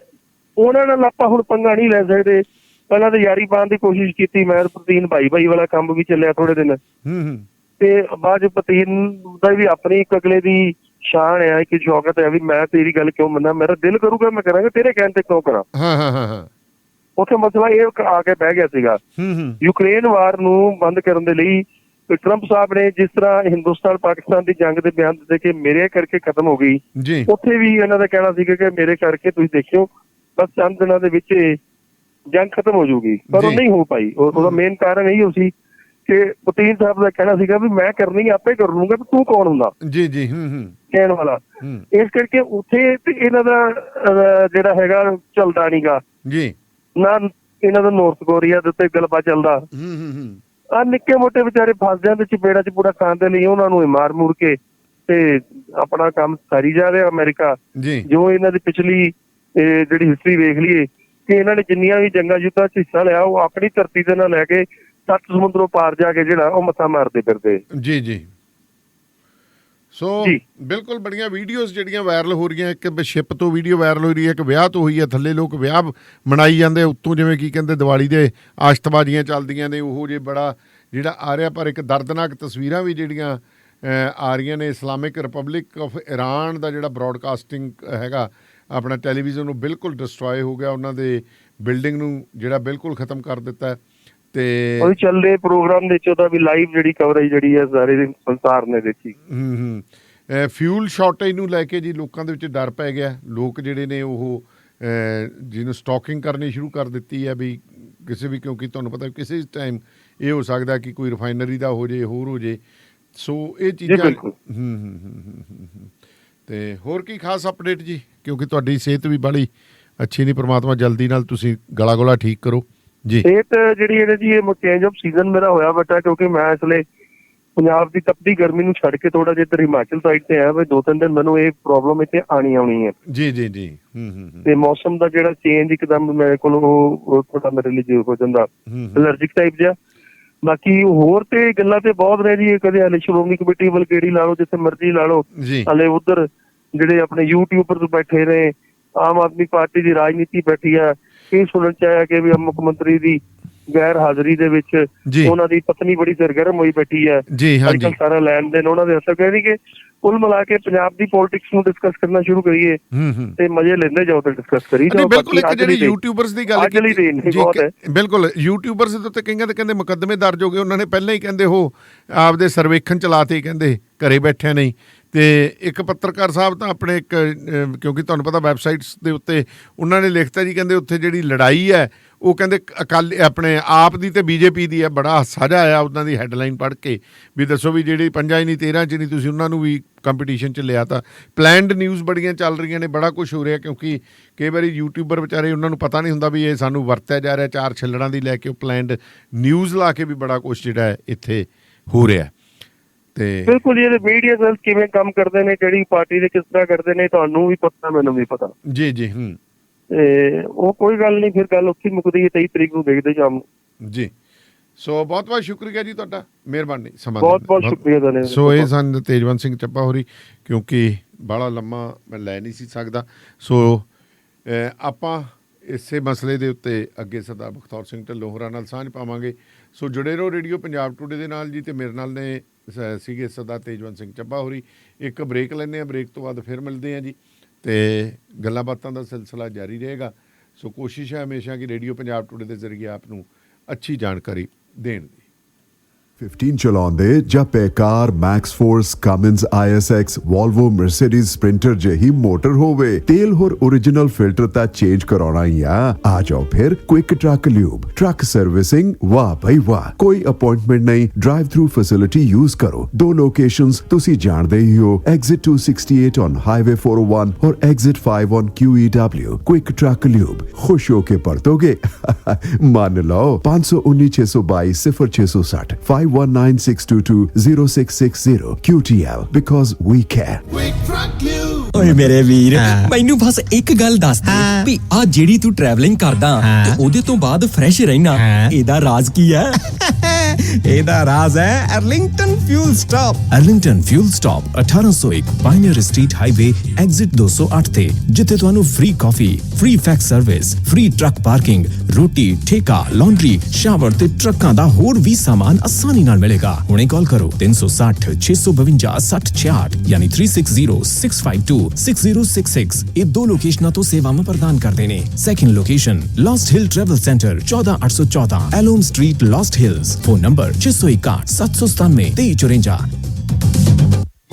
ਉਹਨਾਂ ਨਾਲ ਆਪਾਂ ਹੁਣ ਪੰਗਾ ਨਹੀਂ ਲੈ ਸਕਦੇ। ਪਹਿਲਾਂ ਤਾਂ ਯਾਰੀ ਪਾਉਣ ਦੀ ਕੋਸ਼ਿਸ਼ ਕੀਤੀ ਮੈਂ ਪੁਤੀਨ ਭਾਈ ਭਾਈ ਵਾਲਾ ਕੰਮ ਵੀ ਚੱਲਿਆ ਥੋੜੇ ਦਿਨ। ਹੂੰ ਹੂੰ। ਤੇ ਬਾਅਦ 'ਚ ਪੁਤੀਨ ਦਾ ਵੀ ਆਪਣੀ ਇੱਕ ਅਗਲੇ ਦੀ ਸ਼ਾਨ ਹੈ ਕਿ ਸ਼ੌਕਤ ਹੈ ਵੀ ਮੈਂ ਤੇਰੀ ਗੱਲ ਕਿਉਂ ਮੰਨਾਂ? ਮੇਰਾ ਦਿਲ ਕਰੂਗਾ ਮੈਂ ਕਰਾਂਗਾ ਤੇਰੇ ਕਹਿਣ ਤੇ ਕਿਉਂ ਕਰਾਂ? ਹਾਂ ਹਾਂ ਹਾਂ ਉੱਥੇ ਮਸਲਾ ਇਹ ਆ ਕੇ ਬਹਿ ਗਿਆ ਸੀਗਾ। ਹੂੰ ਹੂੰ। ਯੂਕਰੇਨ ਵਾਰ ਨੂੰ ਬੰਦ ਕਰਨ ਦੇ ਲਈ ਟਰੰਪ ਸਾਹਿਬ ਨੇ ਜਿਸ ਤਰ੍ਹਾਂ ਹਿੰਦੁਸਤਾਨ ਪਾਕਿਸਤਾਨ ਦੀ ਜੰਗ ਦੇ ਬਿਆਨ ਦਿੱਤੇ ਕਿ ਮੇਰੇ ਕਰਕੇ ਖਤਮ ਹੋ ਗਈ ਉੱਥੇ ਵੀ ਇਹਨਾਂ ਦਾ ਕਹਿਣਾ ਸੀਗਾ ਕਿ ਮੇਰੇ ਕਰਕੇ ਤੁਸੀਂ ਦੇਖਿਓ ਬਸ ਚੰਦ ਦਿਨਾਂ ਦੇ ਵਿੱਚ ਜੰਗ ਖਤਮ ਹੋ ਜਾਊਗੀ। ਪਰ ਉਹ। ਨਹੀਂ ਹੋ ਪਾਈ। ਉਹ- ਉਹਦਾ ਮੇਨ ਕਾਰਨ ਇਹੀ ਸੀ ਕਿ ਪੁਤਿਨ ਸਾਹਿਬ ਦਾ ਕਹਿਣਾ ਸੀਗਾ ਵੀ ਮੈਂ ਕਰਨੀ ਆਪੇ ਕਰ ਲੂੰਗਾ ਵੀ ਤੂੰ ਕੌਣ ਹੁੰਦਾ? ਜੀ ਜੀ ਹੂੰ ਹੂੰ। ਕਹਿਣ ਵਾਲਾ। ਇਸ ਕਰਕੇ ਉੱਥੇ ਤੇ ਇਹਨਾਂ ਦਾ ਜਿਹੜਾ ਹੈਗਾ ਚੱਲਦਾ ਨਹੀਂਗਾ ਜੀ। ਨਾ ਇਹਨਾਂ ਦਾ ਨਾਰਥ ਕੋਰੀਆ ਦੇ ਉੱਤੇ ਗਲਬਾ ਚੱਲਦਾ। ਹੂੰ ਹੂੰ ਹੂੰ। ਆ ਨਿੱਕੇ ਮੋਟੇ ਵਿਚਾਰੇ ਫਸ ਜਾਂਦੇ ਚਪੇੜਾ ਚ ਪੂਰਾ ਖਾਣ ਦੇ ਲਈ ਉਹਨਾਂ ਨੂੰ ਮਾਰ ਮੁਰ ਕੇ ਤੇ ਆਪਣਾ ਕੰਮ ਸਾਰੀ ਜਾ ਰਿਹਾ ਅਮਰੀਕਾ। ਜੀ। ਇਹਨਾਂ ਦੀ ਪਿਛਲੀ ਜਿਹੜੀ ਹਿਸਟਰੀ ਵੇਖ ਲਈਏ ਕਿ ਇਹਨਾਂ ਨੇ ਜਿੰਨੀਆਂ ਵੀ ਜੰਗਾਂ ਯੁੱਧਾਂ 'ਚ ਹਿੱਸਾ ਲਿਆ ਉਹ ਆਪਣੀ ਧਰਤੀ ਦੇ ਨਾਲ ਲੈ ਕੇ ਸੱਤ ਸਮੁੰਦਰੋਂ ਪਾਰ ਜਾ ਕੇ ਜਿਹੜਾ ਉਹ ਮੱਥਾ ਮਾਰਦੇ ਫਿਰਦੇ। ਜੀ ਜੀ। ਸੋ। ਬਿਲਕੁਲ ਬੜੀਆਂ ਵੀਡੀਓਜ਼ ਜਿਹੜੀਆਂ ਵਾਇਰਲ ਹੋ ਰਹੀਆਂ ਇੱਕ ਸ਼ਿਪ ਤੋਂ ਵੀਡੀਓ ਵਾਇਰਲ ਹੋ ਰਹੀ ਹੈ ਇੱਕ ਵਿਆਹ ਤੋਂ ਹੋਈ ਹੈ ਥੱਲੇ ਲੋਕ ਵਿਆਹ ਮਨਾਈ ਜਾਂਦੇ ਉੱਤੋਂ ਜਿਵੇਂ ਕੀ ਕਹਿੰਦੇ ਦੀਵਾਲੀ ਦੇ ਆਸ਼ਤਬਾਜ਼ੀਆਂ ਚੱਲਦੀਆਂ ਨੇ ਉਹ ਜੇ ਬੜਾ ਜਿਹੜਾ ਆ ਰਿਹਾ ਪਰ ਇੱਕ ਦਰਦਨਾਕ ਤਸਵੀਰਾਂ ਵੀ ਜਿਹੜੀਆਂ ਆ ਰਹੀਆਂ ਨੇ ਇਸਲਾਮਿਕ ਰਿਪਬਲਿਕ ਆਫ ਈਰਾਨ ਦਾ ਜਿਹੜਾ ਬ੍ਰਾਡਕਾਸਟਿੰਗ ਹੈਗਾ ਆਪਣਾ ਟੈਲੀਵਿਜ਼ਨ ਨੂੰ ਬਿਲਕੁਲ ਡਿਸਟਰੋਏ ਹੋ ਗਿਆ ਉਹਨਾਂ ਦੇ ਬਿਲਡਿੰਗ ਨੂੰ ਜਿਹੜਾ ਬਿਲਕੁਲ ਖਤਮ ਕਰ ਦਿੱਤਾ ਹੈ। ਤੇ ਉਹ ਚੱਲਦੇ ਪ੍ਰੋਗਰਾਮ ਦੇ ਚ ਉਹਦਾ ਵੀ ਲਾਈਵ ਜਿਹੜੀ ਕਵਰੇਜ ਜਿਹੜੀ ਹੈ ਸਾਰੇ ਸੰਸਾਰ ਨੇ ਦੇਖੀ। ਹੂੰ ਹੂੰ। ਫਿਊਲ ਸ਼ਾਰਟੇਜ ਨੂੰ ਲੈ ਕੇ ਜੀ ਲੋਕਾਂ ਦੇ ਵਿੱਚ ਡਰ ਪੈ ਗਿਆ। ਲੋਕ ਜਿਹੜੇ ਨੇ ਉਹ ਜਿਹਨੂੰ ਸਟਾਕਿੰਗ ਕਰਨੀ ਸ਼ੁਰੂ ਕਰ ਦਿੱਤੀ ਹੈ ਵੀ ਕਿਸੇ ਵੀ ਕਿਉਂਕਿ ਤੁਹਾਨੂੰ ਪਤਾ ਕਿਸੇ ਟਾਈਮ ਇਹ ਹੋ ਸਕਦਾ ਕਿ ਕੋਈ ਰਿਫਾਈਨਰੀ ਦਾ ਹੋ ਜੇ ਹੋਰ ਹੋ ਜੇ। ਸੋ ਇਹ ਚੀਜ਼ਾਂ ਹੂੰ ਹੂੰ, ਹੂੰ। ਤੇ ਹੋਰ ਕੀ ਖਾਸ ਅਪਡੇਟ ਜੀ? ਕਿਉਂਕਿ ਤੁਹਾਡੀ ਸਿਹਤ ਵੀ ਬੜੀ ਅੱਛੀ ਨਹੀਂ ਪ੍ਰਮਾਤਮਾ ਜਲਦੀ ਨਾਲ ਤੁਸੀਂ ਗਲਾ ਗੋਲਾ ਠੀਕ ਕਰੋ। ਜੀ। ਸਿਹਤ ਜਿਹੜੀ ਹੈ ਜੀ ਇਹ ਚੇਂਜ ਆਫ ਸੀਜ਼ਨ ਮੇਰਾ ਹੋਇਆ ਬਟਾ ਕਿਉਂਕਿ ਮੈਂ ਇਸ ਲਈ ਪੰਜਾਬ ਦੀ ਤਪਦੀ ਗਰਮੀ ਨੂੰ ਛੱਡ ਕੇ ਥੋੜਾ ਜਿਹਾ ਇੱਧਰ ਹਿਮਾਚਲ ਸਾਈਡ ਤੇ ਆਇਆ ਵੇ ਦੋ ਤਿੰਨ ਦਿਨ ਮੈਨੂੰ ਇਹ ਪ੍ਰੋਬਲਮ ਇੱਥੇ ਆਣੀ ਆਉਣੀ ਹੈ। ਜੀ ਜੀ ਜੀ। ਹੂੰ ਹੂੰ ਤੇ ਮੌਸਮ ਦਾ ਜਿਹੜਾ ਚੇਂਜ ਇੱਕਦਮ ਮੇਰੇ ਕੋਲ ਉਹ ਥੋੜਾ ਮੇਰੇ ਲਈ ਜੋ ਹੋ ਜਾਂਦਾ। ਅਲਰਜਿਕ ਟਾਈਪ ਜਿਹਾ। ਬਾਕੀ ਹੋਰ ਤੇ ਗੱਲਾਂ ਤੇ ਬਹੁਤ ਨੇ ਜੀ ਕਦੇ ਹਲੇ ਸ਼੍ਰੋਮਣੀ ਕਮੇਟੀ ਵੱਲ ਕਿਹੜੀ ਲਾ ਲਓ ਜਿੱਥੇ ਮਰਜ਼ੀ ਲਾ ਲਓ। ਹਲੇ ਉਧਰ ਜਿਹੜੇ ਆਪਣੇ ਯੂਟਿਊਬਰਸ ਬੈਠੇ ਨੇ ਆਮ ਆਦਮੀ ਪਾਰਟੀ ਦੀ ਰਾਜਨੀਤੀ ਬੈਠੀ ਆ ਇਹ ਸੁਣਨ ਚ ਆਇਆ ਕਿ ਵੀ ਮੁੱਖ ਮੰਤਰੀ ਦੀ ਗੈਰ ਹਾਜ਼ਰੀ ਦੇ ਵਿੱਚ। ਉਹਨਾਂ ਦੀ ਪਤਨੀ ਬੜੀ ਸਰਗਰਮ ਹੋਈ ਬੈਠੀ ਹੈ। ਜੀ ਹਾਂਜੀ। ਸਾਰਾ ਲੈਣ ਦੇਣ ਉਹਨਾਂ ਦੇ ਹੱਥ ਕਹਿ ਕਿ ਕੁੱਲ ਮਿਲਾ ਕੇ ਪੰਜਾਬ ਦੀ ਪੋਲਿਟਿਕਸ ਨੂੰ ਡਿਸਕਸ ਕਰਨਾ ਸ਼ੁਰੂ ਕਰੀਏ ਤੇ ਮਜ਼ੇ ਲੈਂਦੇ ਜਾਓ ਤੇ ਡਿਸਕਸ ਕਰੀ ਜਾਓ ਬਿਲਕੁਲ ਇੱਕ ਜਿਹੜੀ ਯੂਟਿਊਬਰਸ ਦੀ ਗੱਲ ਅੱਜ ਲਈ ਤੇ ਇੰਨੀ ਜੀ, ਬਹੁਤ ਹੈ। ਬਿਲਕੁਲ ਯੂਟਿਊਬਰਸ ਦੇ ਉੱਤੇ ਕਈਆਂ ਦੇ ਕਹਿੰਦੇ ਮੁਕੱਦਮੇ ਦਰਜ ਹੋ ਗਏ ਉਹਨਾਂ ਨੇ ਪਹਿਲਾਂ ਹੀ ਕਹਿੰਦੇ ਉਹ ਆਪਦੇ ਸਰਵੇਖਣ ਚਲਾਤੇ ਕਹਿੰਦੇ ਘਰੇ ਬੈਠਿਆ ਨਹੀਂ। ਤੇ ਇੱਕ ਪੱਤਰਕਾਰ ਸਾਹਿਬ ਤਾਂ ਆਪਣੇ ਇੱਕ ਕਿਉਂਕਿ ਤੁਹਾਨੂੰ ਪਤਾ ਵੈਬਸਾਈਟਸ ਦੇ ਉੱਤੇ ਉਹਨਾਂ ਨੇ ਲਿਖਤਾ ਜੀ ਕਹਿੰਦੇ ਉੱਥੇ ਜਿਹੜੀ ਲੜਾਈ ਹੈ ਉਹ ਕਹਿੰਦੇ ਅਕਾਲੀ ਆਪਣੇ ਆਪ ਦੀ ਤੇ ਬੀਜੇਪੀ ਦੀ ਹੈ ਬੜਾ ਹਾਸਾ ਜਿਹਾ ਆਇਆ ਉਹਨਾਂ ਦੀ ਹੈਡਲਾਈਨ ਪੜ੍ਹ ਕੇ ਵੀ ਦੱਸੋ ਵੀ ਜਿਹੜੀ ਪੰਜਾਂ ਹੀ ਨਹੀਂ 13 ਚ ਨਹੀਂ ਤੁਸੀਂ ਉਹਨਾਂ ਨੂੰ ਵੀ ਕੰਪੀਟੀਸ਼ਨ ਚ ਲਿਆ ਤਾਂ ਪਲੈਨਡ ਨਿਊਜ਼ ਬੜੀਆਂ ਚੱਲ ਰਹੀਆਂ ਨੇ ਬੜਾ ਕੁਝ ਹੋ ਰਿਹਾ ਕਿਉਂਕਿ ਕਈ ਵਾਰੀ ਯੂਟਿਊਬਰ ਵਿਚਾਰੇ ਉਹਨਾਂ ਨੂੰ ਪਤਾ ਨਹੀਂ ਹੁੰਦਾ ਵੀ ਇਹ ਸਾਨੂੰ ਵਰਤਿਆ ਜਾ ਰਿਹਾ ਚਾਰ ਛੱਲੜਾਂ ਦੀ ਲੈ ਕੇ ਉਹ ਪਲੈਨਡ ਨਿਊਜ਼ ਲਾ ਕੇ ਵੀ ਬੜਾ ਕੁਝ ਜਿਹੜਾ ਹੈ ਇੱਥੇ ਹੋ ਰਿਹਾ ਤੇ ਬਿਲਕੁਲ ਇਹ ਮੀਡੀਆ ਸੈਲਸ ਕਿਵੇਂ ਕੰਮ ਕਰਦੇ ਨੇ ਕਿਹੜੀ ਪਾਰਟੀ ਦੇ ਕਿਸ ਤਰ੍ਹਾਂ ਕਰਦੇ ਨੇ ਤੁਹਾਨੂੰ ਵੀ ਪਤਾ ਮੈਨੂੰ ਵੀ ਪਤਾ। ਜੀ ਜੀ ਹੂੰ। ਤੇ ਉਹ ਕੋਈ ਗੱਲ ਨਹੀਂ ਫਿਰ ਗੱਲ ਉੱਥੇ ਮੁੱਕਦੀ ਹੈ 23 ਤਰੀਕ ਨੂੰ ਦੇਖਦੇ ਸ਼ਾਮ ਨੂੰ। ਜੀ। ਸੋ ਬਹੁਤ ਬਹੁਤ ਸ਼ੁਕਰੀਆ ਜੀ ਤੁਹਾਡਾ ਮਿਹਰਬਾਨੀ ਸਮਾਂ ਬਹੁਤ ਬਹੁਤ। ਸ਼ੁਕਰੀਆ ਧੰਨਵਾਦ ਸੋ ਇਹ ਸਨ ਤੇਜਵੰਤ ਸਿੰਘ ਚੱਪਾ ਹੋਰੀ ਕਿਉਂਕਿ ਬੜਾ ਲੰਮਾ ਮੈਂ ਲੈ ਨਹੀਂ ਸੀ ਸਕਦਾ। ਸੋ ਆਪਾਂ ਇਸੇ ਮਸਲੇ ਦੇ ਉੱਤੇ ਅੱਗੇ ਸਰਦਾਰ ਬਖਤੌਰ ਸਿੰਘ ਢਿੱਲੋਂ ਹੋਰਾਂ ਨਾਲ ਸਾਂਝ ਪਾਵਾਂਗੇ। ਸੋ ਜੁੜੇ ਰਹੋ ਰੇਡੀਓ ਪੰਜਾਬ ਟੂਡੇ ਦੇ ਨਾਲ ਜੀ ਤੇ ਮੇਰੇ ਨਾਲ ਨੇ ਸੀਗੇ ਸਰਦਾਰ ਤੇਜਵੰਤ ਸਿੰਘ ਚੱਪਾ ਹੋਰੀ ਇੱਕ ਬ੍ਰੇਕ ਲੈਂਦੇ ਆ ਬ੍ਰੇਕ ਤੋਂ ਬਾਅਦ ਫਿਰ ਮਿਲਦੇ ਆ ਜੀ। ਤੇ ਗੱਲਾਂ ਬਾਤਾਂ ਦਾ ਸਿਲਸਿਲਾ ਜਾਰੀ ਰਹੇਗਾ। ਸੋ ਕੋਸ਼ਿਸ਼ ਹੈ ਹਮੇਸ਼ਾ ਕਿ ਰੇਡੀਓ ਪੰਜਾਬ ਟੂਡੇ ਦੇ ਜ਼ਰੀਏ ਆਪ ਨੂੰ ਅੱਛੀ ਜਾਣਕਾਰੀ ਦੇਣ ਦੀ। 15 ਚਲਾਉਂਦੇ ਜਾਂ ਬੇਕਾਰ Max Force Cummins ISX Volvo Mercedes Sprinter ਜਿਹੀ ਮੋਟਰ ਹੋਵੇ ਤੇਲ ਹੋਰ origignal ਫਿਲਟਰ ਤਾਂ ਚੇਂਜ ਕਰਾਉਣਾ ਹੀ ਆ ਆ ਜਾਓ ਫਿਰ quick truck lube truck servicing ਵਾਹ ਭਾਈ ਵਾਹ ਕੋਈ ਅਪਾਇੰਟਮੈਂਟ ਨਹੀਂ ਡਰਾਈਵ ਥਰੂ ਫੈਸਿਲਿਟੀ ਯੂਜ਼ ਕਰੋ ਦੋ ਲੋਕੇਸ਼ਨਸ ਤੁਸੀਂ ਜਾਣਦੇ ਹੀ ਹੋ exit 268 on highway 401 or exit 5 on QEW quick truck lube ਖੁਸ਼ ਹੋ ਕੇ ਪਰਤੋਗੇ ਮੰਨ ਲਓ 519622 0660 01962206660 QTL because we care. We track you. ਓਏ ਮੇਰੇ ਵੀਰ ਮੈਨੂੰ ਬਸ ਇੱਕ ਗੱਲ ਦੱਸ ਦੇ ਵੀ ਆ ਜਿਹੜੀ ਤੂੰ ਟਰੈਵਲਿੰਗ ਕਰਦਾ ਤੇ ਉਹਦੇ ਤੋਂ ਬਾਅਦ ਫਰੈਸ਼ ਰਹਿਣਾ ਇਹਦਾ ਰਾਜ਼ ਕੀ ਹੈ? ਇਹਦਾ ਰਾਜ਼ ਹੈ Arlington fuel stop Arlington fuel stop 1801 Pioneer street highway exit 208 ਤੇ ਜਿੱਥੇ ਤੁਹਾਨੂੰ free coffee free fax service free truck parking ਰੋਟੀ ਠੇਕਾ ਲਾਂਡਰੀ ਸ਼ਾਵਰ ਤੇ ਟਰੱਕਾਂ ਦਾ ਹੋਰ ਵੀ ਸਾਮਾਨ ਆਸਾਨੀ ਨਾਲ ਮਿਲੇਗਾ। ਹੁਣੇ ਕਾਲ ਕਰੋ 360 652 6066 ਯਾਨੀ 360652 6066 ਇਹ ਦੋ ਲੋਕੇਸ਼ਨਾਂ ਤੋਂ ਸੇਵਾਵਾਂ ਪ੍ਰਦਾਨ ਕਰਦੇ ਨੇ second location Lost Hill travel centre 14814 ਐਲੋਮ street Lost Hills phone number 661 797 2354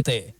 ਤੇ